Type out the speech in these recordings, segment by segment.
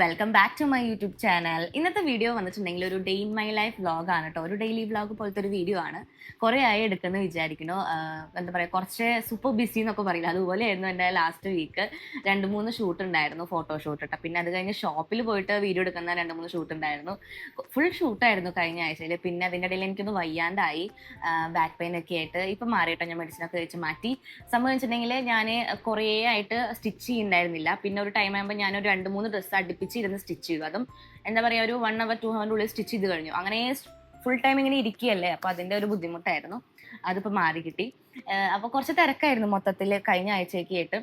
Welcome back to my YouTube channel ഇന്നത്തെ video വന്നിട്ടുണ്ടെങ്കിൽ ഒരു ഡേ ഇൻ മൈ ലൈഫ് വ്ളോഗാണ് കേട്ടോ ഒരു ഡെയിലി വ്ളോഗ് പോലത്തെ ഒരു വീഡിയോ ആണ്. കുറേ ആയി എടുക്കുന്ന വിചാരിക്കുന്നു. എന്താ പറയുക കുറച്ച് സൂപ്പർ ബിസി എന്നൊക്കെ പറയില്ല. അതുപോലെയായിരുന്നു എന്റെ ലാസ്റ്റ് വീക്ക് രണ്ട് മൂന്ന് ഷൂട്ട് ഉണ്ടായിരുന്നു ഫോട്ടോ ഷൂട്ട് കേട്ടോ പിന്നെ അത് കഴിഞ്ഞ് ഷോപ്പിൽ പോയിട്ട് വീഡിയോ എടുക്കുന്ന രണ്ട് മൂന്ന് ഷൂട്ട് ഉണ്ടായിരുന്നു. ഫുൾ ഷൂട്ടായിരുന്നു കഴിഞ്ഞ ആഴ്ചയിൽ പിന്നെ അതിന്റെ ഇടയിൽ എനിക്കൊന്ന് വയ്യാണ്ടായി. ബാക്ക് പെയിൻ ഒക്കെ ആയിട്ട്. ഇപ്പം മാറിയിട്ടോ ഞാൻ മെഡിസിനൊക്കെ കഴിച്ച് മാറ്റി. സംഭവം വെച്ചിട്ടുണ്ടെങ്കിൽ ഞാൻ കുറേ ആയിട്ട് സ്റ്റിച്ച് ചെയ്യുന്നുണ്ടായിരുന്നില്ല. പിന്നെ ഒരു ടൈം ആകുമ്പോൾ ഞാനൊരു രണ്ട് മൂന്ന് ഡ്രസ്സ് അടുപ്പിച്ചിരുന്ന് സ്റ്റിച്ച് ചെയ്തു. അതും എന്താ പറയുക ഒരു വൺ അവർ ടു ഹവറിന്റെ ഉള്ളിൽ സ്റ്റിച്ച് ചെയ്ത് കഴിഞ്ഞു. അങ്ങനെ ഫുൾ ടൈം ഇങ്ങനെ ഇരിക്കുകയല്ലേ അപ്പോൾ അതിന്റെ ഒരു ബുദ്ധിമുട്ടായിരുന്നു. അതിപ്പോൾ മാറി കിട്ടി. അപ്പോൾ കുറച്ച് തിരക്കായിരുന്നു മൊത്തത്തിൽ കഴിഞ്ഞ ആഴ്ചയൊക്കെ ആയിട്ട്.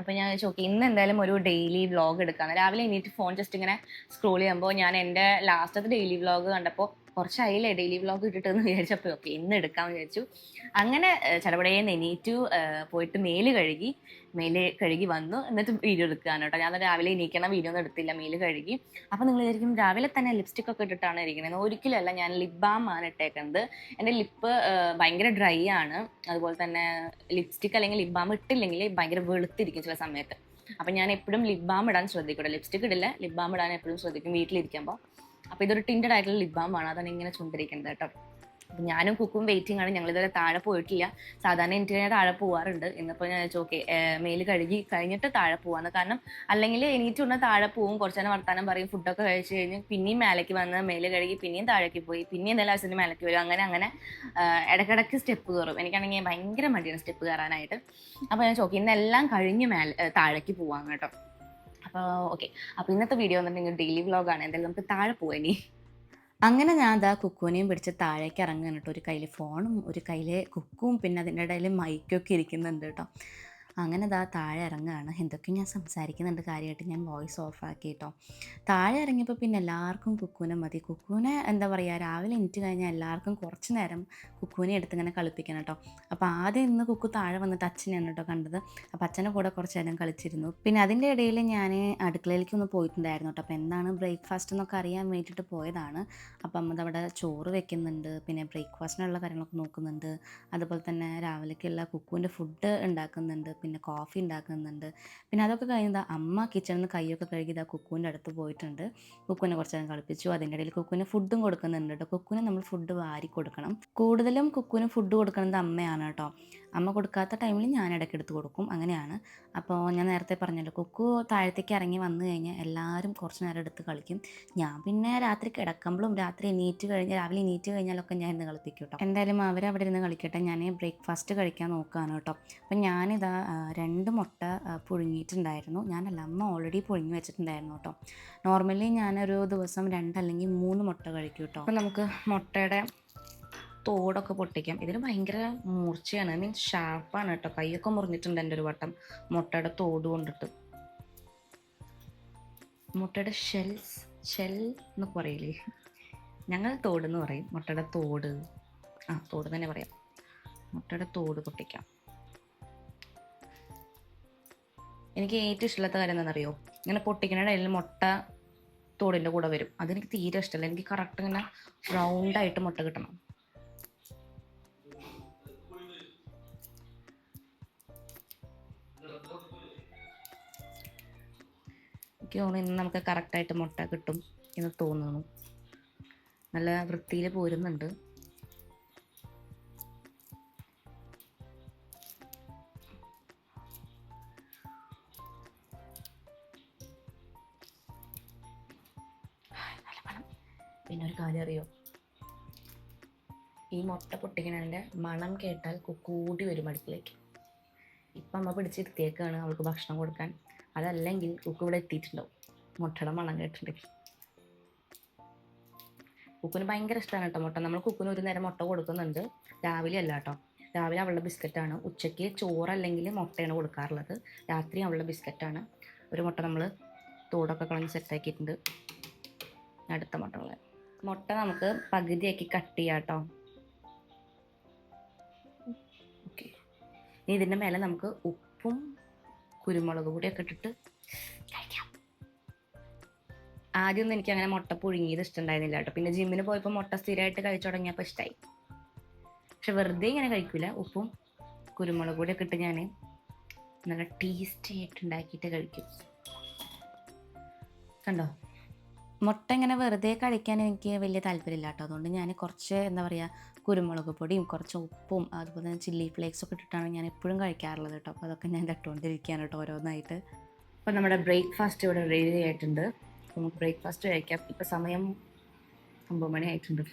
അപ്പോൾ ഞാൻ ചോക്കി ഇന്ന് എന്തായാലും ഒരു ഡെയിലി വ്ളോഗ് എടുക്കാന്ന്. രാവിലെ എണീറ്റ് ഫോൺ ജസ്റ്റ് ഇങ്ങനെ സ്ക്രോൾ ചെയ്യുമ്പോൾ ഞാൻ എന്റെ ലാസ്റ്റത്തെ ഡെയിലി വ്ളോഗ് കണ്ടപ്പോൾ കുറച്ചായില്ലേ ഡെയിലി വ്ളോഗ് ഇട്ടിട്ടെന്ന് വിചാരിച്ചപ്പോൾ ഓക്കെ ഇന്ന് എടുക്കാമെന്ന് വിചാരിച്ചു. അങ്ങനെ ചിലവിടെയും എണീറ്റു പോയിട്ട് മേൽ കഴുകി മേൽ കഴുകി വന്നു. എന്നിട്ട് വീഡിയോ എടുക്കുകയാണ് കേട്ടോ. ഞാൻ രാവിലെ എണീക്കണ വീഡിയോ ഒന്നും എടുത്തില്ല മേൽ കഴുകി. അപ്പോൾ നിങ്ങൾ വിചാരിക്കും രാവിലെ തന്നെ ലിപ്സ്റ്റിക് ഒക്കെ ഇട്ടിട്ടാണ് ഇരിക്കുന്നത് ഒരിക്കലല്ല ഞാൻ ലിപ് ബാം ആണ് ഇട്ടേക്കുന്നത് എന്റെ ലിപ്പ് ഭയങ്കര ഡ്രൈ ആണ്. അതുപോലെ തന്നെ ലിപ്സ്റ്റിക് അല്ലെങ്കിൽ ലിപ് ബാം ഇട്ടില്ലെങ്കിൽ ഭയങ്കര വെളുത്തിരിക്കും ചില സമയത്ത്. അപ്പം ഞാൻ എപ്പോഴും ലിപ് ബാം ഇടാൻ ശ്രദ്ധിക്കട്ടെ. ലിപ്സ്റ്റിക് ഇടില്ല ലിപ് ബാം ഇടാൻ എപ്പോഴും ശ്രദ്ധിക്കും വീട്ടിലിരിക്കുമ്പോൾ അപ്പോൾ ഇതൊരു ടിൻഡഡ് ആയിട്ടുള്ള ലിപ് ബാം ആണ്. അതാണ് ഇങ്ങനെ ചുണ്ടിരിക്കുന്നത് കേട്ടോ. അപ്പം ഞാനും കുക്കും വെയിറ്റിംഗ് ആണ്. ഞങ്ങൾ ഇതുവരെ താഴെ പോയിട്ടില്ല. സാധാരണ എനിക്ക് താഴെ പോവാറുണ്ട്. ഇന്നിപ്പോൾ ഞാൻ ഓക്കെ മേൽ കഴുകി കഴിഞ്ഞിട്ട് താഴെ പോവാന്ന്. കാരണം അല്ലെങ്കിൽ എനിക്ക് താഴെ പോവും. കുറച്ച് നേരം വർത്താനം പറയും. ഫുഡൊക്കെ കഴിച്ചു കഴിഞ്ഞ് പിന്നെയും മേലേക്ക് വന്ന് മേൽ കഴുകി പിന്നെയും താഴേക്ക് പോയി. പിന്നെയും എന്തെങ്കിലും ആവശ്യത്തിന് മേലേക്ക് വരും. അങ്ങനെ അങ്ങനെ ഇടക്കിടക്ക് സ്റ്റെപ്പ് കയറും എനിക്കാണെങ്കിൽ ഭയങ്കര മടിയാണ് സ്റ്റെപ്പ് കയറാനായിട്ട് അപ്പോൾ ഞാൻ ചോക്കി ഇന്നെല്ലാം കഴിഞ്ഞ് മേലെ താഴേക്ക് പോവാം കേട്ടോ. അപ്പോൾ ഓക്കെ. അപ്പോൾ ഇന്നത്തെ വീഡിയോ വന്നിട്ടുണ്ടെങ്കിൽ ഡെയിലി വ്ളോഗാണ് എന്തായാലും നമുക്ക് താഴെ പോവേനി അങ്ങനെ ഞാൻ അതാ കുക്കുവിനെയും പിടിച്ച് താഴേക്ക് ഇറങ്ങുന്നുണ്ട് ഒരു കയ്യിൽ ഫോണും ഒരു കയ്യിൽ കുക്കും പിന്നെ അതിന്റെ ഇടയിൽ മൈക്കൊക്കെ ഇരിക്കുന്നുണ്ട് കേട്ടോ. അങ്ങനെ ദാ താഴെ ഇറങ്ങുകയാണ് എന്തൊക്കെ ഞാൻ സംസാരിക്കുന്നുണ്ട്. കാര്യമായിട്ട് ഞാൻ വോയിസ് ഓഫ് ആക്കി കേട്ടോ താഴെ ഇറങ്ങിയപ്പോൾ പിന്നെ എല്ലാവർക്കും കുക്കുവിനെ മതി. കുക്കുവിനെ എന്താ പറയുക രാവിലെ എനിക്ക് കഴിഞ്ഞാൽ എല്ലാവർക്കും കുറച്ച് നേരം കുക്കുവിനെ എടുത്ത് ഇങ്ങനെ കളിപ്പിക്കണം കേട്ടോ അപ്പോൾ ആദ്യം ഇന്ന് കുക്കു താഴെ വന്നിട്ട് അച്ഛനെയാണ് കേട്ടോ കണ്ടത്. അപ്പോൾ അച്ഛന്റെ കൂടെ കുറച്ച് നേരം കളിച്ചിരുന്നു. പിന്നെ അതിന്റെ ഇടയിൽ ഞാൻ അടുക്കളയിലേക്ക് ഒന്ന് പോയിട്ടുണ്ടായിരുന്നു കേട്ടോ അപ്പോൾ എന്താണ് ബ്രേക്ക്ഫാസ്റ്റ് എന്നൊക്കെ അറിയാൻ വേണ്ടിയിട്ട് പോയതാണ്. അപ്പം അമ്മ അവിടെ ചോറ് വെക്കുന്നുണ്ട്. പിന്നെ ബ്രേക്ക്ഫാസ്റ്റിനുള്ള കാര്യങ്ങളൊക്കെ നോക്കുന്നുണ്ട്. അതുപോലെ തന്നെ രാവിലേക്കുള്ള കുക്കുവിന്റെ ഫുഡ് ഉണ്ടാക്കുന്നുണ്ട്. പിന്നെ കോഫി ഉണ്ടാക്കുന്നുണ്ട് പിന്നെ അതൊക്കെ കഴിഞ്ഞാൽ അമ്മ കിച്ചണിൽ നിന്ന് കൈയൊക്കെ കഴുകി ഇതാ കുക്കുവിന്റെ അടുത്ത് പോയിട്ടുണ്ട്. കുക്കുവിനെ കുറച്ച് നേരം കളിപ്പിച്ചു. അതിന്റെ ഇടയിൽ കുക്കുവിന് ഫുഡും കൊടുക്കുന്നുണ്ട് കേട്ടോ കുക്കുവിന് നമ്മൾ ഫുഡ് വാരി കൊടുക്കണം. കൂടുതലും കുക്കുവിന് ഫുഡ് കൊടുക്കുന്നത് അമ്മയാണ് കേട്ടോ അമ്മ കൊടുക്കാത്ത ടൈമിൽ ഞാൻ ഇടയ്ക്ക് എടുത്ത് കൊടുക്കും. അങ്ങനെയാണ്. അപ്പോൾ ഞാൻ നേരത്തെ പറഞ്ഞല്ലോ കുക്കു താഴത്തേക്ക് ഇറങ്ങി വന്നു കഴിഞ്ഞാൽ എല്ലാവരും കുറച്ച് നേരം എടുത്ത് കളിക്കും. ഞാൻ പിന്നെ രാത്രി കിടക്കുമ്പോഴും രാത്രി എണീറ്റ് കഴിഞ്ഞ് രാവിലെ എണീറ്റ് കഴിഞ്ഞാലൊക്കെ ഞാൻ ഇന്ന് കളിപ്പിക്കും കേട്ടോ എന്തായാലും അവിടെ ഇരുന്ന് കളിക്കട്ടെ. ഞാൻ ബ്രേക്ക്ഫാസ്റ്റ് കഴിക്കാൻ നോക്കുകയാണ് കേട്ടോ അപ്പം ഞാനിതാ രണ്ട് മുട്ട പുഴുങ്ങിയിട്ടുണ്ടായിരുന്നു. ഞാനല്ല അമ്മ ഓൾറെഡി പുഴുങ്ങി വെച്ചിട്ടുണ്ടായിരുന്നു കേട്ടോ നോർമലി ഞാനൊരു ദിവസം രണ്ടല്ലെങ്കിൽ മൂന്ന് മുട്ട കഴിക്കും കേട്ടോ അപ്പോൾ നമുക്ക് മുട്ടയുടെ തോടൊക്കെ പൊട്ടിക്കാം. ഇതിന് ഭയങ്കര മൂർച്ചയാണ്. മീൻസ് ഷാർപ്പാണ് കേട്ടോ. കൈയൊക്കെ മുറിഞ്ഞിട്ടുണ്ട് എന്റെ ഒരു വട്ടം. മുട്ടയുടെ തോട് കൊണ്ടിട്ട്. മുട്ടയുടെ ഷെൽസ് ഷെൽ എന്നൊക്കെ പറയില്ലേ? ഞങ്ങൾ തോട് എന്ന് പറയും. മുട്ടയുടെ തോട്. ആ തോട് തന്നെ പറയാം. മുട്ടയുടെ തോട് പൊട്ടിക്കാം. എനിക്ക് ഏറ്റവും ഇഷ്ടമില്ലാത്ത കാര്യം എന്താണെന്നറിയോ? ഇങ്ങനെ പൊട്ടിക്കുന്ന ഇടയിൽ മുട്ട തോടിന്റെ കൂടെ വരും. അതെനിക്ക് തീരെ ഇഷ്ടമല്ല. എനിക്ക് കറക്റ്റ് ഇങ്ങനെ റൗണ്ടായിട്ട് മുട്ട കിട്ടണം. എനിക്ക് തോന്നുന്നു ഇന്ന് നമുക്ക് കറക്റ്റായിട്ട് മുട്ട കിട്ടും എന്ന് തോന്നുന്നു. നല്ല വൃത്തിയിൽ പോരുന്നുണ്ട്. പിന്നെ ഒരു കാര്യം അറിയോ? ഈ മുട്ട പൊട്ടിക്കണതിന്റെ മണം കേട്ടാൽ കൂടി വരും അടുക്കളേക്ക്. ഇപ്പം അമ്മ പിടിച്ചിരുത്തിയേക്കാണ് അവൾക്ക് ഭക്ഷണം കൊടുക്കാൻ. അതല്ലെങ്കിൽ കുക്ക് ഇവിടെ എത്തിയിട്ടുണ്ടാവും. മുട്ടയുടെ മണം കേട്ടിട്ടുണ്ടെങ്കിൽ. കുക്കിന് ഭയങ്കര ഇഷ്ടമാണ് കേട്ടോ മുട്ട. നമ്മൾ കുക്കിന് ഒരു നേരം മുട്ട കൊടുക്കുന്നുണ്ട്. രാവിലെ അല്ല കേട്ടോ. രാവിലെ അവളുടെ ബിസ്ക്കറ്റാണ് ഉച്ചയ്ക്ക് ചോറല്ലെങ്കിൽ മുട്ടയാണ് കൊടുക്കാറുള്ളത്. രാത്രി അവളുടെ ബിസ്ക്കറ്റാണ് ഒരു മുട്ട നമ്മൾ തോടൊക്കെ കളഞ്ഞ് സെറ്റാക്കിയിട്ടുണ്ട് അടുത്ത മുട്ടകൾ മുട്ട നമുക്ക് പകുതിയാക്കി കട്ട് ചെയ്യാം കേട്ടോ. ഓക്കെ ഇനി ഇതിന്റെ മേലെ നമുക്ക് ഉപ്പും കുരുമുളക് പൊടിയൊക്കെ ഇട്ടിട്ട് കഴിക്കാം. ആദ്യമൊന്നും എനിക്ക് അങ്ങനെ മുട്ട പുഴുങ്ങിയത് ഇഷ്ടമുണ്ടായിരുന്നില്ല കേട്ടോ. പിന്നെ ജിമ്മിന് പോയപ്പോൾ മുട്ട സ്ഥിരമായിട്ട് കഴിച്ചു തുടങ്ങിയപ്പോൾ ഇഷ്ടമായി പക്ഷെ വെറുതെ ഇങ്ങനെ കഴിക്കില്ല ഉപ്പും കുരുമുളക് പൊടിയൊക്കെ ഇട്ട് ഞാൻ നല്ല ടേസ്റ്റി ആയിട്ട് ഉണ്ടാക്കിയിട്ട് കഴിക്കും. കണ്ടോ? മുട്ട ഇങ്ങനെ വെറുതെ കഴിക്കാൻ എനിക്ക് വലിയ താല്പര്യമില്ല കേട്ടോ അതുകൊണ്ട് ഞാൻ കുറച്ച് എന്താ പറയുക കുരുമുളക് പൊടിയും കുറച്ച് ഉപ്പും അതുപോലെ തന്നെ ചില്ലി ഫ്ലേക്സ് ഒക്കെ ഇട്ടിട്ടാണ് ഞാൻ എപ്പോഴും കഴിക്കാറുള്ളത് കേട്ടോ. അപ്പോൾ അതൊക്കെ ഞാൻ ഇട്ടുകൊണ്ടിരിക്കുകയാണ് കേട്ടോ ഓരോന്നായിട്ട്. അപ്പോൾ നമ്മുടെ ബ്രേക്ക്ഫാസ്റ്റ് ഇവിടെ റെഡി ആയിട്ടുണ്ട്. നമുക്ക് ബ്രേക്ക്ഫാസ്റ്റ് കഴിക്കാം. ഇപ്പോൾ സമയം ഒമ്പത് മണി ആയിട്ടുണ്ട്.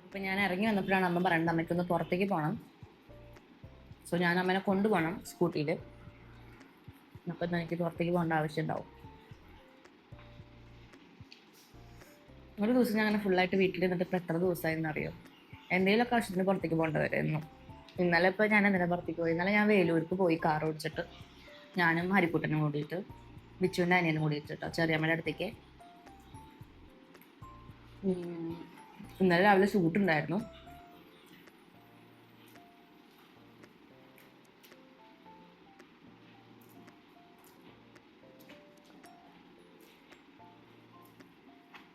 അപ്പോൾ ഞാൻ ഇറങ്ങി വന്നപ്പോഴാണ് അമ്മ പറയുന്നത് അമ്മയ്ക്കൊന്ന് പുറത്തേക്ക് പോകണം സോ ഞാൻ അമ്മനെ കൊണ്ടുപോകണം സ്കൂട്ടിയിൽ അപ്പം എനിക്ക് പുറത്തേക്ക് പോകേണ്ട ആവശ്യം ഉണ്ടാവും ഒരു ദിവസം ഞാൻ അങ്ങനെ ഫുള്ളായിട്ട് വീട്ടിൽ നിന്നിട്ട് ഇപ്പം എത്ര ദിവസമായിരുന്നു അറിയോ? എന്തെങ്കിലുമൊക്കെ ആവശ്യത്തിന് പുറത്തേക്ക് പോകേണ്ടവരായിരുന്നു. ഇന്നലെ ഇപ്പോൾ ഞാൻ എന്തിനാ പുറത്തേക്ക് പോയി ഇന്നലെ ഞാൻ വേലൂർക്ക് പോയി കാർ ഓടിച്ചിട്ട് ഞാനും ഹരിക്കുട്ടനും കൂടിയിട്ട് ബിച്ചുവിന്റെ അനിയനും കൂടിയിട്ട് കേട്ടോ ചെറിയമ്മയുടെ അടുത്തേക്ക്. ഇന്നലെ രാവിലെ ഷൂട്ട്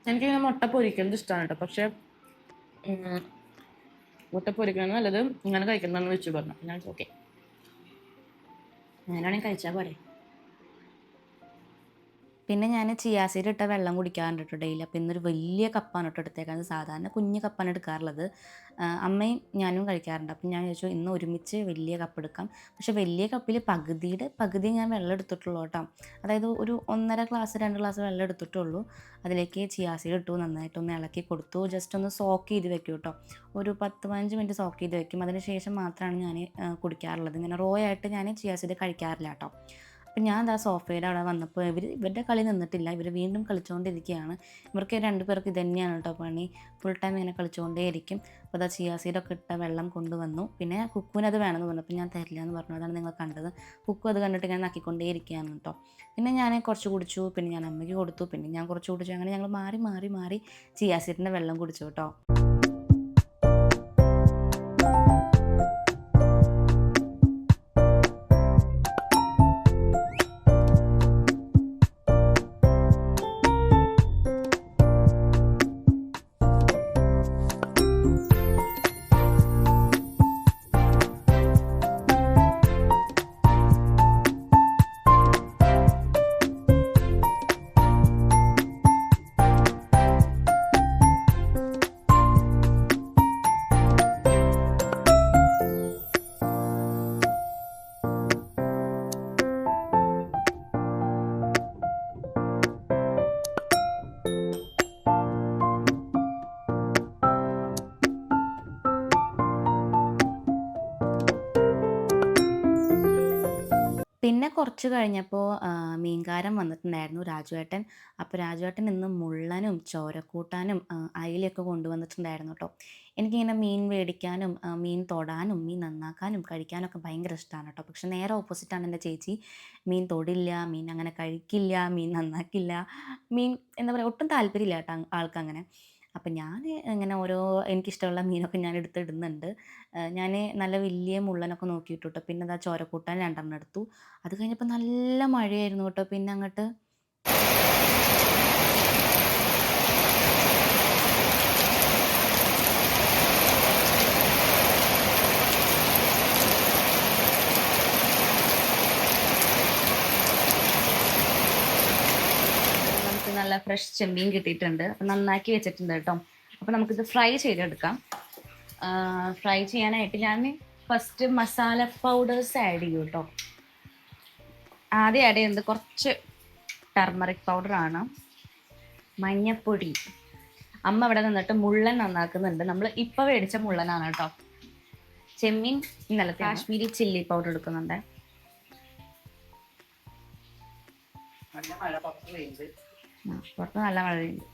എനിക്ക് മുട്ട പൊരിക്കുന്നത് ഇഷ്ടമാണ് കേട്ടോ പക്ഷെ മുട്ട പൊരിക്കണമെന്ന് നല്ലത് ഇങ്ങനെ കഴിക്കുന്നതെന്ന് വെച്ചു പറഞ്ഞു. ഞാൻ ഓക്കെ. അങ്ങനെയാണെങ്കിൽ കഴിച്ചാൽ പോരെ. പിന്നെ ഞാൻ ചിയാസീഡ് ഇട്ട വെള്ളം കുടിക്കാറുണ്ട് കേട്ടോ ഡെയിലി അപ്പോൾ ഇന്നൊരു വലിയ കപ്പാണ് കേട്ടോ എടുത്തേക്കുന്നത് സാധാരണ കുഞ്ഞു കപ്പാണ് എടുക്കാറുള്ളത്. അമ്മയും ഞാനും കഴിക്കാറുണ്ട്. അപ്പം ഞാൻ ചോദിച്ചു ഇന്ന് ഒരുമിച്ച് വലിയ കപ്പ് എടുക്കാം. പക്ഷേ വലിയ കപ്പിൽ പകുതിയുടെ പകുതി ഞാൻ വെള്ളം എടുത്തിട്ടുള്ളൂ കേട്ടോ. അതായത് ഒരു ഒന്നര ഗ്ലാസ് രണ്ട് ഗ്ലാസ് വെള്ളം എടുത്തിട്ടുള്ളൂ. അതിലേക്ക് ചിയാസീഡ് ഇട്ടു നന്നായിട്ട് ഒന്ന് ഇളക്കി കൊടുത്തു. ജസ്റ്റ് ഒന്ന് സോക്ക് ചെയ്ത് വെക്കും കേട്ടോ. ഒരു പത്ത് പതിനഞ്ച് മിനിറ്റ് സോക്ക് ചെയ്ത് വെക്കും. അതിന് ശേഷം മാത്രമാണ് ഞാൻ കുടിക്കാറുള്ളത്. ഇങ്ങനെ റോ ആയിട്ട് ഞാൻ ചിയാസീഡ് കഴിക്കാറില്ല കേട്ടോ. അപ്പം ഞാൻ എന്താ സോഫയുടെ അവിടെ വന്നപ്പോൾ ഇവർ ഇവരുടെ കളി നിന്നിട്ടില്ല. ഇവർ വീണ്ടും കളിച്ചുകൊണ്ടിരിക്കുകയാണ് ഇവർക്ക് രണ്ട് പേർക്ക് ഇത് തന്നെയാണ് കേട്ടോ പണി. ഫുൾ ടൈം ഇങ്ങനെ കളിച്ചുകൊണ്ടേയിരിക്കും അപ്പോൾ അതാ ചിയാസീഡൊക്കെ ഇട്ട വെള്ളം കൊണ്ടുവന്നു. പിന്നെ കുക്കുവിന് അത് വേണമെന്ന് പറഞ്ഞു. അപ്പോൾ ഞാൻ തരില്ല എന്ന് പറഞ്ഞു നിങ്ങൾ കണ്ടത്. കുക്കു അത് കണ്ടിട്ട് ഇങ്ങനെ നക്കിക്കൊണ്ടേയിരിക്കുകയാണ് കേട്ടോ പിന്നെ ഞാൻ കുറച്ച് കുടിച്ചു. പിന്നെ ഞാൻ അമ്മയ്ക്ക് കൊടുത്തു. പിന്നെ ഞാൻ കുറച്ച് കുടിച്ചു. അങ്ങനെ ഞങ്ങൾ മാറി മാറി മാറി ചിയാസീഡിന്റെ വെള്ളം കുടിച്ചു കേട്ടോ കുറച്ച് കഴിഞ്ഞപ്പോൾ മീൻകാരൻ വന്നിട്ടുണ്ടായിരുന്നു രാജുവേട്ടൻ. അപ്പോൾ രാജുവേട്ടൻ ഇന്ന് മുള്ളനും ചോരക്കൂട്ടാനും ആ, അയിലയൊക്കെ കൊണ്ടുവന്നിട്ടുണ്ടായിരുന്നു കേട്ടോ എനിക്കിങ്ങനെ മീൻ മേടിക്കാനും ആ, മീൻ തൊടാനും മീൻ നന്നാക്കാനും കഴിക്കാനൊക്കെ ഭയങ്കര ഇഷ്ടമാണ് കേട്ടോ പക്ഷെ നേരെ ഓപ്പോസിറ്റാണ് എന്റെ ചേച്ചി. മീൻ തൊടില്ല മീൻ അങ്ങനെ കഴിക്കില്ല മീൻ നന്നാക്കില്ല മീൻ എന്താ പറയുക ഒട്ടും താല്പര്യമില്ല കേട്ടോ ആൾക്കങ്ങനെ. അപ്പം ഞാൻ ഇങ്ങനെ ഓരോ എനിക്കിഷ്ടമുള്ള മീനൊക്കെ ഞാൻ എടുത്തിടുന്നുണ്ട്. ഞാൻ നല്ല വലിയ മുള്ളനൊക്കെ നോക്കിയിട്ടു പിന്നെ അതാ ചോരക്കൂട്ടാൻ രണ്ടെണ്ണം എടുത്തു. അത് കഴിഞ്ഞപ്പോൾ നല്ല മഴയായിരുന്നു കേട്ടോ. പിന്നെ അങ്ങോട്ട് നമുക്ക് നല്ല ഫ്രഷ് ചെമ്മീൻ കിട്ടിയിട്ടുണ്ട്. അപ്പം നന്നാക്കി വെച്ചിട്ടുണ്ട് കേട്ടോ. അപ്പം നമുക്കിത് ഫ്രൈ ചെയ്തെടുക്കാം. ഫ്രൈ ചെയ്യാനായിട്ട് ഞാൻ ഫസ്റ്റ് മസാല പൗഡേഴ്സ് ആഡ് ചെയ്യും കേട്ടോ. ആദ്യം ആഡ് ചെയ്യുന്നത് കുറച്ച് ടർമറിക് പൗഡറാണ് മഞ്ഞപ്പൊടി. അമ്മ ഇവിടെ നിന്നിട്ട് മുള്ളൻ നന്നാക്കുന്നുണ്ട്. നമ്മൾ ഇപ്പം മേടിച്ച മുള്ളനാണ് കേട്ടോ. ചെമ്മീൻ ഇന്നലെ കാശ്മീരി ചില്ലി പൗഡർ എടുക്കുന്നുണ്ട്. പുറത്ത് നല്ല മഴയുണ്ട്.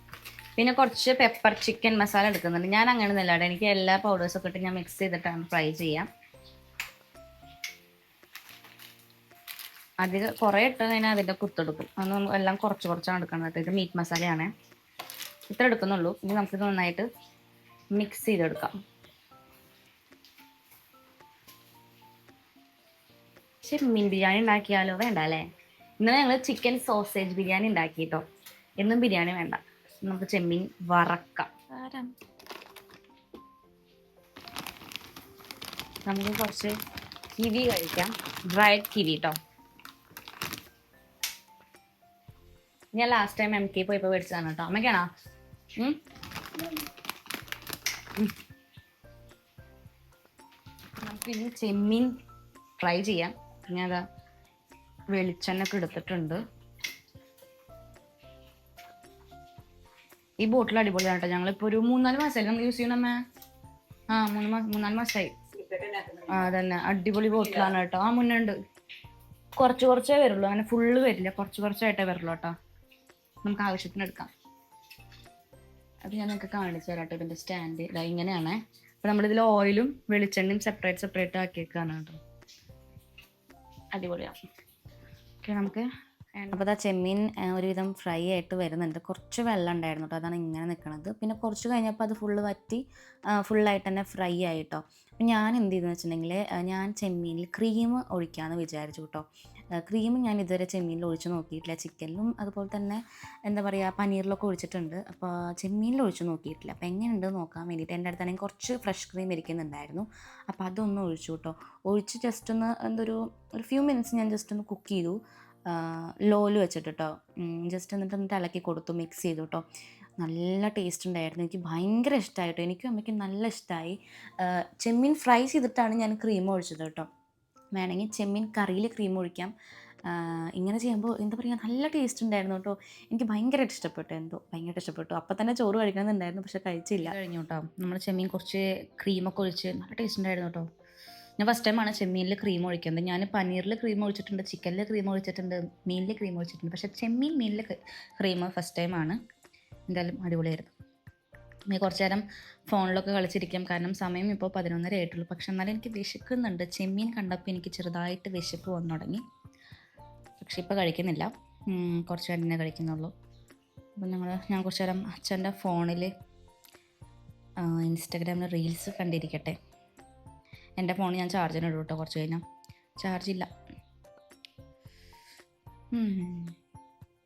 പിന്നെ കുറച്ച് പെപ്പർ ചിക്കൻ മസാല എടുക്കുന്നുണ്ട്. ഞാൻ അങ്ങനെ നില്ലാടെ എനിക്ക് എല്ലാ പൗഡേഴ്സും ഒക്കെ ഇട്ട് ഞാൻ മിക്സ് ചെയ്തിട്ടാണ് ഫ്രൈ ചെയ്യാം. അധികം കുറേ ഇട്ട് കഴിഞ്ഞാൽ അതിന്റെ കുത്തെടുക്കും അന്ന് എല്ലാം കുറച്ച് കുറച്ചാണ് എടുക്കുന്നത് ഇത് മീറ്റ് മസാലയാണ് ഇത്ര എടുക്കുന്നുള്ളൂ. ഇനി നമുക്കിത് നന്നായിട്ട് മിക്സ് ചെയ്തെടുക്കാം. ചെമ്മീൻ ബിരിയാണി ഉണ്ടാക്കിയാലോ? വേണ്ട അല്ലേ? ഇന്നലെ ഞങ്ങൾ ചിക്കൻ സോസേജ് ബിരിയാണി ഉണ്ടാക്കി കേട്ടോ എന്നും ബിരിയാണി വേണ്ട. നമുക്ക് ചെമ്മീൻ വറക്കാം. നമുക്ക് കുറച്ച് കിവി കഴിക്കാം. ഡ്രൈഡ് കിവി കേട്ടോ ഞാൻ ലാസ്റ്റ് ടൈം എം കെ പോയപ്പോൾ മേടിച്ചതാണ് കേട്ടോ അമ്മയ്ക്കാണോ? ഉം? ഉം. നമുക്ക് ഇനി ചെമ്മീൻ ഫ്രൈ ചെയ്യാം. ഞാൻ വെളിച്ചെണ്ണ ഒക്കെ എടുത്തിട്ടുണ്ട്. ഈ ബോട്ടിൽ അടിപൊളിയാണ് കേട്ടോ ഞങ്ങളിപ്പോൾ ഒരു മൂന്നാൽ മാസമായി നമ്മൾ യൂസ് ചെയ്യണമേ. ആ മൂന്ന് മാസം മൂന്നാൽ മാസമായി ആ അതന്നെ. അടിപൊളി ബോട്ടിലാണ് കേട്ടോ ആ മുന്നേ ഉണ്ട് കുറച്ച് കുറച്ചേ വരുള്ളൂ. അങ്ങനെ ഫുള്ള് വരില്ല. കുറച്ച് കുറച്ചായിട്ടേ വരുള്ളൂ കേട്ടോ. നമുക്ക് ആവശ്യത്തിന് എടുക്കാം. അത് ഞാൻ നിങ്ങൾക്ക് കാണിച്ചു തരാം കേട്ടോ ഇതിന്റെ സ്റ്റാൻഡ്. ഇതാ ഇങ്ങനെയാണ്. അപ്പോൾ നമ്മളിതിൽ ഓയിലും വെളിച്ചെണ്ണയും സെപ്പറേറ്റ് സെപ്പറേറ്റ് ആക്കിയേക്കാണ് കേട്ടോ. അടിപൊളിയാണ് ഓക്കെ നമുക്ക് അപ്പോൾ ആ ചെമ്മീൻ ഒരുവിധം ഫ്രൈ ആയിട്ട് വരുന്നുണ്ട്. കുറച്ച് വെള്ളം ഉണ്ടായിരുന്നു കേട്ടോ അതാണ് ഇങ്ങനെ നിൽക്കുന്നത് പിന്നെ കുറച്ച് കഴിഞ്ഞപ്പോൾ അത് ഫുള്ള് വറ്റി ഫുള്ളായിട്ട് തന്നെ ഫ്രൈ ആയിട്ടോ. അപ്പം ഞാൻ എന്ത് ചെയ്തെന്ന് വെച്ചിട്ടുണ്ടെങ്കിൽ ഞാൻ ചെമ്മീനിൽ ക്രീം ഒഴിക്കാമെന്ന് വിചാരിച്ചു കേട്ടോ ക്രീം ഞാൻ ഇതുവരെ ചെമ്മീനിൽ ഒഴിച്ച് നോക്കിയിട്ടില്ല. ചിക്കനിലും അതുപോലെ തന്നെ എന്താ പറയുക പനീറിലൊക്കെ ഒഴിച്ചിട്ടുണ്ട്. അപ്പോൾ ചെമ്മീനിൽ ഒഴിച്ച് നോക്കിയിട്ടില്ല. അപ്പോൾ എങ്ങനെയുണ്ട് നോക്കാൻ വേണ്ടിയിട്ട് എന്റെ അടുത്താണെങ്കിൽ കുറച്ച് ഫ്രഷ് ക്രീം ഇരിക്കുന്നുണ്ടായിരുന്നു. അപ്പോൾ അതൊന്ന് ഒഴിച്ചു കേട്ടോ ഒഴിച്ച് ജസ്റ്റ് ഒന്ന് എന്തൊരു ഒരു ഫ്യൂ മിനിറ്റ്സ് ഞാൻ ജസ്റ്റ് ഒന്ന് കുക്ക് ചെയ്തു. ലോൽ വെച്ചിട്ട് കേട്ടോ ജസ്റ്റ് എന്നിട്ട് എന്നിട്ട് ഇളക്കി കൊടുത്തു മിക്സ് ചെയ്തു കേട്ടോ നല്ല ടേസ്റ്റ് ഉണ്ടായിരുന്നു. എനിക്ക് ഭയങ്കര ഇഷ്ടമായിട്ടോ എനിക്കും അമ്മയ്ക്കും നല്ല ഇഷ്ടമായി ചെമ്മീൻ ഫ്രൈ ചെയ്തിട്ടാണ് ഞാൻ ക്രീം ഒഴിച്ചത് കേട്ടോ വേണമെങ്കിൽ ചെമ്മീൻ കറിയിൽ ക്രീം ഒഴിക്കാം. ഇങ്ങനെ ചെയ്യുമ്പോൾ എന്താ പറയുക നല്ല ടേസ്റ്റ് ഉണ്ടായിരുന്നു കേട്ടോ എനിക്ക് ഭയങ്കരമായിട്ട് ഇഷ്ടപ്പെട്ടു. എന്തോ ഭയങ്കരമായിട്ട് ഇഷ്ടപ്പെട്ടു. അപ്പം തന്നെ ചോറ് കഴിക്കണമെന്നുണ്ടായിരുന്നു പക്ഷെ കഴിച്ചില്ല. കഴിഞ്ഞു കേട്ടോ നമ്മൾ ചെമ്മീൻ കുറച്ച് ക്രീമൊക്കെ ഒഴിച്ച് നല്ല ടേസ്റ്റ് ഉണ്ടായിരുന്നു കേട്ടോ ഞാൻ ഫസ്റ്റ് ടൈമാണ് ചെമ്മീനിൽ ക്രീം ഒഴിക്കുന്നത്. ഞാൻ പനീറിൽ ക്രീം ഒഴിച്ചിട്ടുണ്ട് ചിക്കനിൽ ക്രീം ഒഴിച്ചിട്ടുണ്ട് മീനിൽ ക്രീം ഒഴിച്ചിട്ടുണ്ട്. പക്ഷേ ചെമ്മീൻ മീനിൽ ക്രീം ഫസ്റ്റ് ടൈമാണ് എന്തായാലും അടിപൊളിയായിരുന്നു. ഇനി കുറച്ച് നേരം ഫോണിലൊക്കെ കളിച്ചിരിക്കാം. കാരണം സമയം ഇപ്പോൾ പതിനൊന്നര ആയിട്ടുള്ളൂ. പക്ഷെ എന്നാലും എനിക്ക് വിശക്കുന്നുണ്ട്. ചെമ്മീൻ കണ്ടപ്പോൾ എനിക്ക് ചെറുതായിട്ട് വിശപ്പ് വന്നു തുടങ്ങി. പക്ഷെ ഇപ്പോൾ കഴിക്കുന്നില്ല. കുറച്ച് നേരം തന്നെ കഴിക്കുന്നുള്ളൂ. അപ്പം ഞങ്ങൾ ഞാൻ കുറച്ച് നേരം അച്ഛന്റെ ഫോണിൽ ഇൻസ്റ്റാഗ്രാമിൽ റീൽസ് കണ്ടിരിക്കട്ടെ. എന്റെ ഫോൺ ഞാൻ ചാർജിന് ഇടും കേട്ടോ കുറച്ച് കഴിഞ്ഞാൽ. ചാർജില്ല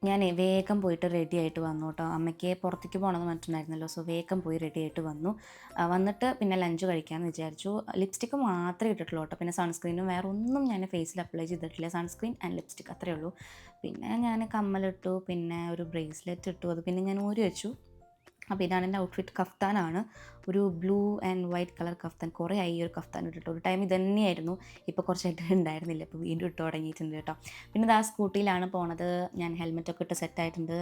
ഞാൻ വേഗം പോയിട്ട് റെഡി ആയിട്ട് വന്നു കേട്ടോ. അമ്മയ്ക്ക് പുറത്തേക്ക് പോകണമെന്ന് പറഞ്ഞിട്ടുണ്ടായിരുന്നല്ലോ സോ വേഗം പോയി റെഡി ആയിട്ട് വന്നു. വന്നിട്ട് പിന്നെ ലഞ്ച് കഴിക്കാമെന്ന് വിചാരിച്ചു. ലിപ്സ്റ്റിക്ക് മാത്രമേ ഇട്ടിട്ടുള്ളൂ കേട്ടോ. പിന്നെ സൺസ്ക്രീനും വേറെ ഒന്നും ഞാൻ ഫേസിൽ അപ്ലൈ ചെയ്തിട്ടില്ല. സൺസ്ക്രീൻ ആൻഡ് ലിപ്സ്റ്റിക് അത്രയേ ഉള്ളൂ. പിന്നെ ഞാൻ കമ്മലിട്ടു പിന്നെ ഒരു ബ്രേസ്ലെറ്റ് ഇട്ടു. അത് പിന്നെ ഞാൻ ഊരി വെച്ചു. അപ്പോൾ ഇതാണ് എന്റെ ഔട്ട്ഫിറ്റ് കഫ്താനാണ്. ഒരു blue and white colour kaftan. കുറേ ആയി ഒരു കഫ്താൻ ഇട്ടിട്ട്. ഒരു ടൈം ഇത് തന്നെയായിരുന്നു ഇപ്പോൾ കുറച്ചായിട്ട് ഉണ്ടായിരുന്നില്ല. ഇപ്പോൾ വീണ്ടും ഇട്ട് തുടങ്ങിയിട്ടുണ്ട് കേട്ടോ. പിന്നെ ഇത് ആ സ്കൂട്ടിയിലാണ് പോണത്. ഞാൻ ഹെൽമെറ്റൊക്കെ ഇട്ട് സെറ്റായിട്ടുണ്ട്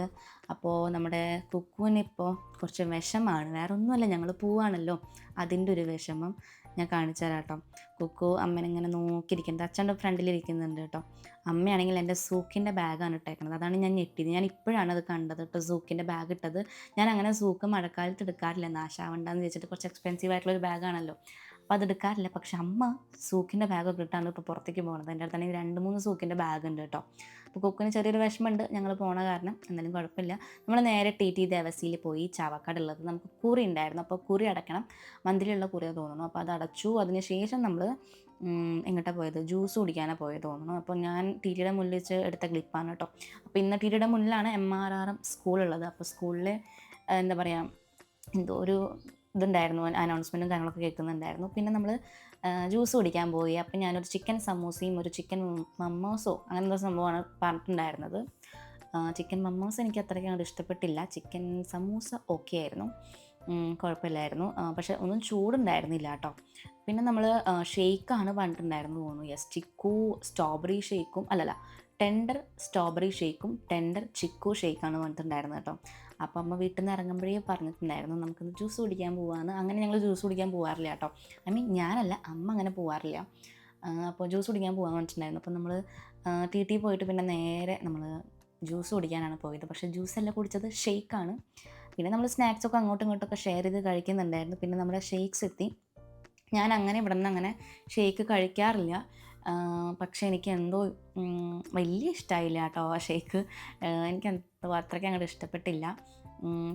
അപ്പോൾ നമ്മുടെ കുക്കുവിന് ഇപ്പോൾ കുറച്ച് വിഷമാണ്. വേറെ ഒന്നുമല്ല. ഞങ്ങൾ പോവാണല്ലോ. അതിന്റെ ഒരു വിഷമം ഞാൻ കാണിച്ചു തരാം കേട്ടോ. കുക്കു അമ്മനെ ഇങ്ങനെ നോക്കിയിരിക്കുന്നുണ്ട്. അച്ഛന്റെ ഫ്രണ്ടിലിരിക്കുന്നുണ്ട് കേട്ടോ. അമ്മയാണെങ്കിൽ എന്റെ സൂക്കിന്റെ ബാഗാണ് ഇട്ടേക്കുന്നത് അതാണ് ഞാൻ ഞെട്ടിയത്. ഞാൻ ഇപ്പോഴാണ് അത് കണ്ടത് കേട്ടോ സൂക്കിന്റെ ബാഗ് ഇട്ടത്. ഞാൻ അങ്ങനെ സൂക്ക് മഴക്കാലത്ത് എടുക്കാറില്ല. നാശാവണ്ടെന്ന് വെച്ചിട്ട് കുറച്ച് എക്സ്പെൻസീവ് ആയിട്ടുള്ള ഒരു ബാഗാണല്ലോ അപ്പോൾ അത് എടുക്കാറില്ല. പക്ഷെ അമ്മ സൂക്കിന്റെ ബാഗൊക്കെ ഇട്ടാണ് ഇപ്പോൾ പുറത്തേക്ക് പോകുന്നത് എന്റെ അടുത്താണെങ്കിൽ രണ്ട് മൂന്ന് സൂക്കിന്റെ ബാഗ് ഉണ്ട് കേട്ടോ. അപ്പോൾ കുക്കിന് ചെറിയൊരു വിഷമമുണ്ട്. ഞങ്ങൾ പോണ കാരണം എന്തായാലും കുഴപ്പമില്ല. നമ്മൾ നേരെ ടി ടി ദേവസിയിൽ പോയി ചാവക്കാട് ഉള്ളത് നമുക്ക് കുറി ഉണ്ടായിരുന്നു. അപ്പോൾ കുറി അടയ്ക്കണം. മന്തിലുള്ള കുറിയാണ് തോന്നുന്നു. അപ്പോൾ അത് അടച്ചു. അതിന് ശേഷം നമ്മൾ എങ്ങോട്ടാണ് പോയത്? ജ്യൂസ് കുടിക്കാനാണ് പോയത് തോന്നുന്നു. അപ്പോൾ ഞാൻ ടി മുന്നിൽ വെച്ച് എടുത്ത ക്ലിപ്പാണ് കേട്ടോ. അപ്പോൾ ഇന്ന് ടി മുന്നിലാണ് എം ആർ ആർ എം സ്കൂളുള്ളത് അപ്പോൾ സ്കൂളിൽ എന്താ പറയുക എന്തോ ഒരു ഇതുണ്ടായിരുന്നു. അനൗൺസ്മെന്റും കാര്യങ്ങളൊക്കെ കേൾക്കുന്നുണ്ടായിരുന്നു. പിന്നെ നമ്മൾ ജ്യൂസ് കുടിക്കാൻ പോയി. അപ്പം ഞാനൊരു ചിക്കൻ സമൂസയും ഒരു ചിക്കൻ മമ്മോസോ അങ്ങനെ എന്തോ സംഭവമാണ് പറഞ്ഞിട്ടുണ്ടായിരുന്നത്. ചിക്കൻ മമ്മോസ് എനിക്ക് അത്രയ്ക്ക് അങ്ങോട്ട് ഇഷ്ടപ്പെട്ടില്ല. ചിക്കൻ സമൂസ ഓക്കെ ആയിരുന്നു. കുഴപ്പമില്ലായിരുന്നു. പക്ഷെ ഒന്നും ചൂടുണ്ടായിരുന്നില്ല കേട്ടോ പിന്നെ നമ്മൾ ഷേക്കാണ് പറഞ്ഞിട്ടുണ്ടായിരുന്നു തോന്നുന്നു. യെസ് ചിക്കു സ്ട്രോബെറി ഷേക്കും അല്ലല്ല ടെൻഡർ സ്ട്രോബെറി ഷേക്കും ടെൻഡർ ചിക്കു ഷേക്കാണ് പറഞ്ഞിട്ടുണ്ടായിരുന്നു കേട്ടോ. അപ്പോൾ അമ്മ വീട്ടിൽ നിന്ന് ഇറങ്ങുമ്പോഴേ പറഞ്ഞിട്ടുണ്ടായിരുന്നു നമുക്കിന്ന് ജ്യൂസ് കുടിക്കാൻ പോവാന്ന്. അങ്ങനെ ഞങ്ങൾ ജ്യൂസ് കുടിക്കാൻ പോകാറില്ല കേട്ടോ. ഐ മീൻ ഞാനല്ല അമ്മ അങ്ങനെ പോകാറില്ല അപ്പോൾ ജ്യൂസ് കുടിക്കാൻ പോകാൻ പറഞ്ഞിട്ടുണ്ടായിരുന്നു. അപ്പോൾ നമ്മൾ ടി ടി പോയിട്ട് പിന്നെ നേരെ നമ്മൾ ജ്യൂസ് കുടിക്കാനാണ് പോയത്. പക്ഷേ ജ്യൂസ് അല്ല കുടിച്ചത് ഷേക്കാണ്. പിന്നെ നമ്മൾ സ്നാക്സ് സ്നാക്സൊക്കെ അങ്ങോട്ടും ഇങ്ങോട്ടൊക്കെ ഷെയർ ചെയ്ത് കഴിക്കുന്നുണ്ടായിരുന്നു. പിന്നെ നമ്മുടെ ഷേക്ക്സ് എത്തി ഞാൻ അങ്ങനെ ഇവിടെ നിന്ന് അങ്ങനെ ഷേക്ക് കഴിക്കാറില്ല. പക്ഷേ എനിക്ക് എന്തോ വലിയ ഇഷ്ടമായില്ല കേട്ടോ ആ ഷേക്ക് എനിക്ക് എന്തോ അത്രയ്ക്ക് അങ്ങോട്ട് ഇഷ്ടപ്പെട്ടില്ല.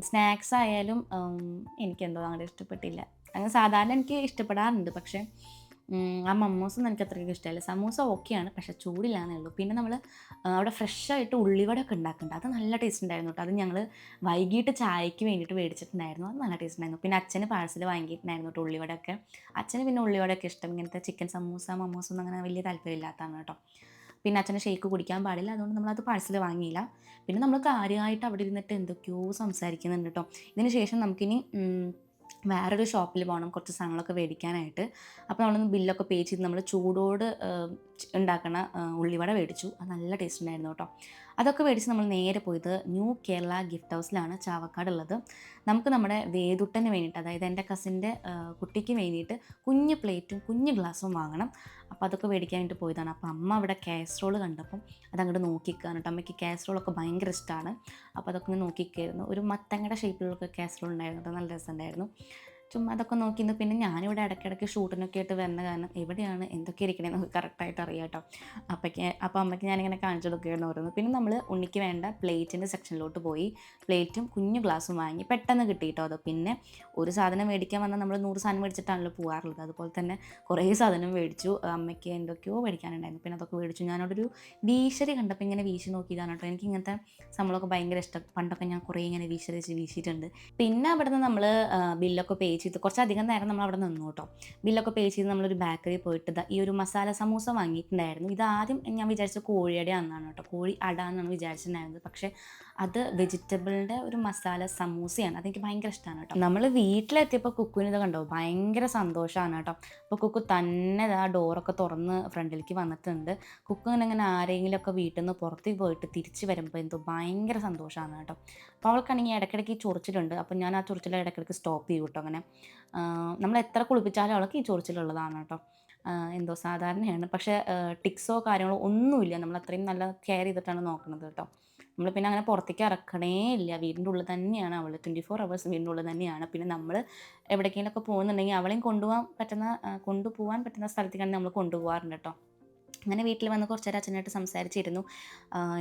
സ്നാക്സ് ആയാലും എനിക്കെന്തോ അങ്ങോട്ട് ഇഷ്ടപ്പെട്ടില്ല. അങ്ങനെ സാധാരണ എനിക്ക് ഇഷ്ടപ്പെടാറുണ്ട്. പക്ഷേ ആ മമ്മൂസൊന്നും എനിക്ക് അത്രയ്ക്ക് ഇഷ്ടമല്ല സമൂസ ഓക്കെയാണ് പക്ഷെ ചൂടില്ലാന്നേ ഉള്ളൂ. പിന്നെ നമ്മൾ അവിടെ ഫ്രഷായിട്ട് ഉള്ളിവട ഒക്കെ ഉണ്ടാക്കുന്നുണ്ട്. അത് നല്ല ടേസ്റ്റ് ഉണ്ടായിരുന്നു കേട്ടോ അത് ഞങ്ങൾ വൈകിട്ട് ചായക്ക് വേണ്ടിയിട്ട് മേടിച്ചിട്ടുണ്ടായിരുന്നു. അത് നല്ല ടേസ്റ്റ് ഉണ്ടായിരുന്നു. പിന്നെ അച്ഛന് പാഴ്സൽ വാങ്ങിയിട്ടുണ്ടായിരുന്നു കേട്ടോ ഉള്ളിവടയൊക്കെ. അച്ഛന് പിന്നെ ഉള്ളിവടയൊക്കെ ഇഷ്ടം. ഇങ്ങനത്തെ ചിക്കൻ സമൂസ മമ്മൂസ ഒന്നും അങ്ങനെ വലിയ താല്പര്യമില്ലാത്തതാണ് കേട്ടോ പിന്നെ അച്ഛനെ ഷേക്ക് കുടിക്കാൻ പാടില്ല. അതുകൊണ്ട് നമ്മളത് പാഴ്സൽ വാങ്ങിയില്ല. പിന്നെ നമ്മൾ കാര്യമായിട്ട് അവിടെ ഇരുന്നിട്ട് എന്തൊക്കെയോ സംസാരിക്കുന്നുണ്ട് കേട്ടോ ഇതിന് ശേഷം നമുക്കിനി വേറൊരു ഷോപ്പിൽ പോകണം. കുറച്ച് സാധനങ്ങളൊക്കെ മേടിക്കാനായിട്ട്. അപ്പോൾ നമ്മളൊന്ന് ബില്ലൊക്കെ പേ ചെയ്ത് നമ്മൾ ചൂടോട് ഉണ്ടാക്കണ ഉള്ളിവട മേടിച്ചു. അത് നല്ല ടേസ്റ്റ് ഉണ്ടായിരുന്നു കേട്ടോ. അതൊക്കെ മേടിച്ച് നമ്മൾ നേരെ പോയത് ന്യൂ കേരള ഗിഫ്റ്റ് ഹൗസിലാണ് ചാവക്കാട് ഉള്ളത് നമുക്ക് നമ്മുടെ വേദുട്ടന് വേണ്ടിയിട്ട് അതായത് എന്റെ കസിന്റെ കുട്ടിക്ക് വേണ്ടിയിട്ട് കുഞ്ഞ് പ്ലേറ്റും കുഞ്ഞ് ഗ്ലാസ്സും വാങ്ങണം. അപ്പോൾ അതൊക്കെ മേടിക്കാൻ വേണ്ടി പോയതാണ്. അപ്പോൾ അമ്മ അവിടെ കാസറോൾ കണ്ടപ്പം അതങ്ങോട്ട് നോക്കിക്കാണ് കേട്ടോ. അമ്മയ്ക്ക് കാസറോളൊക്കെ ഭയങ്കര ഇഷ്ടമാണ് അപ്പോൾ അതൊക്കെ നോക്കിക്കായിരുന്നു. ഒരു മത്തങ്ങയുടെ ഷേപ്പിലുള്ള കാസറോൾ ഉണ്ടായിരുന്നു കേട്ടോ. നല്ല രസമുണ്ടായിരുന്നു. ചുമ്മാ അതൊക്കെ നോക്കിയിരുന്നു പിന്നെ ഞാനിവിടെ ഇടയ്ക്കിടയ്ക്ക് ഷൂട്ടിനൊക്കെ ആയിട്ട് വരുന്ന കാരണം എവിടെയാണ് എന്തൊക്കെ ഇരിക്കണേ നമുക്ക് കറക്റ്റായിട്ട് അറിയാം കേട്ടോ. അപ്പയ്ക്ക് അപ്പോൾ അമ്മയ്ക്ക് ഞാനിങ്ങനെ കാണിച്ചു കൊടുക്കുകയായിരുന്നു പിന്നെ നമ്മൾ ഉണ്ണിക്ക് വേണ്ട പ്ലേറ്റിന്റെ സെക്ഷനിലോട്ട് പോയി. പ്ലേറ്റും കുഞ്ഞു ഗ്ലാസ്സും വാങ്ങി പെട്ടെന്ന് കിട്ടി കേട്ടോ അത്. പിന്നെ ഒരു സാധനം മേടിക്കാൻ വന്നാൽ നമ്മൾ നൂറ് സാധനം മേടിച്ചിട്ടാണല്ലോ പോകാറുള്ളത് അതുപോലെ തന്നെ കുറേ സാധനം മേടിച്ചു. അമ്മയ്ക്ക് എന്തൊക്കെയോ മേടിക്കാനുണ്ടായിരുന്നു. പിന്നെ അതൊക്കെ മേടിച്ചു. ഞാനോടൊരു വീശരി കണ്ടപ്പോൾ ഇങ്ങനെ വീശി നോക്കിയതാണ് കേട്ടോ. എനിക്ക് ഇങ്ങനത്തെ സംഭവമൊക്കെ ഭയങ്കര ഇഷ്ടം. പണ്ടൊക്കെ ഞാൻ കുറേ ഇങ്ങനെ വെച്ച് വീശിയിട്ടുണ്ട്. പിന്നെ അവിടെ നിന്ന് നമ്മൾ ബില്ലൊക്കെ പേ ചെയ്ത്. കുറച്ചധികം നേരം നമ്മൾ അവിടെ നിന്നു കേട്ടോ. ബില്ലൊക്കെ പേ ചെയ്ത് നമ്മളൊരു ബേക്കറി പോയിട്ട് ഈ ഒരു മസാല സമൂസ വാങ്ങിയിട്ടുണ്ടായിരുന്നു. ഇത് ആദ്യം ഞാൻ വിചാരിച്ച കോഴിയുടെ അന്നാണ് കേട്ടോ. കോഴി അട എന്നാണ് വിചാരിച്ചിട്ടുണ്ടായിരുന്നത്. പക്ഷേ അത് വെജിറ്റബിളിന്റെ ഒരു മസാല സമൂസയാണ്. അതെനിക്ക് ഭയങ്കര ഇഷ്ടമാണ് കേട്ടോ. നമ്മൾ വീട്ടിലെത്തിയപ്പോൾ കുക്കുവിന് ഇത് കണ്ടോ ഭയങ്കര സന്തോഷമാണ് കേട്ടോ. അപ്പോൾ കുക്കു തന്നെ ആ ഡോറൊക്കെ തുറന്ന് ഫ്രണ്ടിലേക്ക് വന്നിട്ടുണ്ട്. കുക്കു ഇങ്ങനെ ഇങ്ങനെ ആരെങ്കിലുമൊക്കെ വീട്ടിൽ നിന്ന് പുറത്തേക്ക് പോയിട്ട് തിരിച്ച് വരുമ്പോൾ എന്തോ ഭയങ്കര സന്തോഷമാണ് കേട്ടോ. അപ്പോൾ അവൾക്കാണെങ്കിൽ ഇടയ്ക്കിടയ്ക്ക് ചൊറിച്ചിലുണ്ട്. അപ്പോൾ ഞാൻ ആ ചൊറിച്ചിൽ ഇടയ്ക്കിടയ്ക്ക് സ്റ്റോപ്പ് ചെയ്യും കേട്ടോ അങ്ങനെ. നമ്മൾ എത്ര കുളിപ്പിച്ചാലും അവൾക്ക് ഈ ചൊറിച്ചിലുള്ളതാണ് കേട്ടോ. എന്തോ സാധാരണയാണ്. പക്ഷേ ടിക്സോ കാര്യങ്ങളോ ഒന്നുമില്ല. നമ്മൾ അത്രയും നല്ല കെയർ ചെയ്തിട്ടാണ് നോക്കുന്നത് കേട്ടോ. നമ്മൾ പിന്നെ അങ്ങനെ പുറത്തേക്ക് ഇറക്കണേ ഇല്ല. വീടിന്റെ ഉള്ളിൽ തന്നെയാണ് അവൾ ട്വന്റി ഫോർ അവേഴ്സ് വീടിന്റെ ഉള്ളിൽ തന്നെയാണ്. പിന്നെ നമ്മൾ എവിടേക്കെങ്കിലുമൊക്കെ പോകുന്നുണ്ടെങ്കിൽ അവളെയും കൊണ്ടുപോകാൻ പറ്റുന്ന കൊണ്ടുപോകാൻ പറ്റുന്ന സ്ഥലത്തേക്കാണ് നമ്മൾ കൊണ്ടുപോകാറുണ്ട് കേട്ടോ. അങ്ങനെ വീട്ടിൽ വന്ന് കുറച്ച് നേരം അച്ഛനായിട്ട് സംസാരിച്ചിരുന്നു.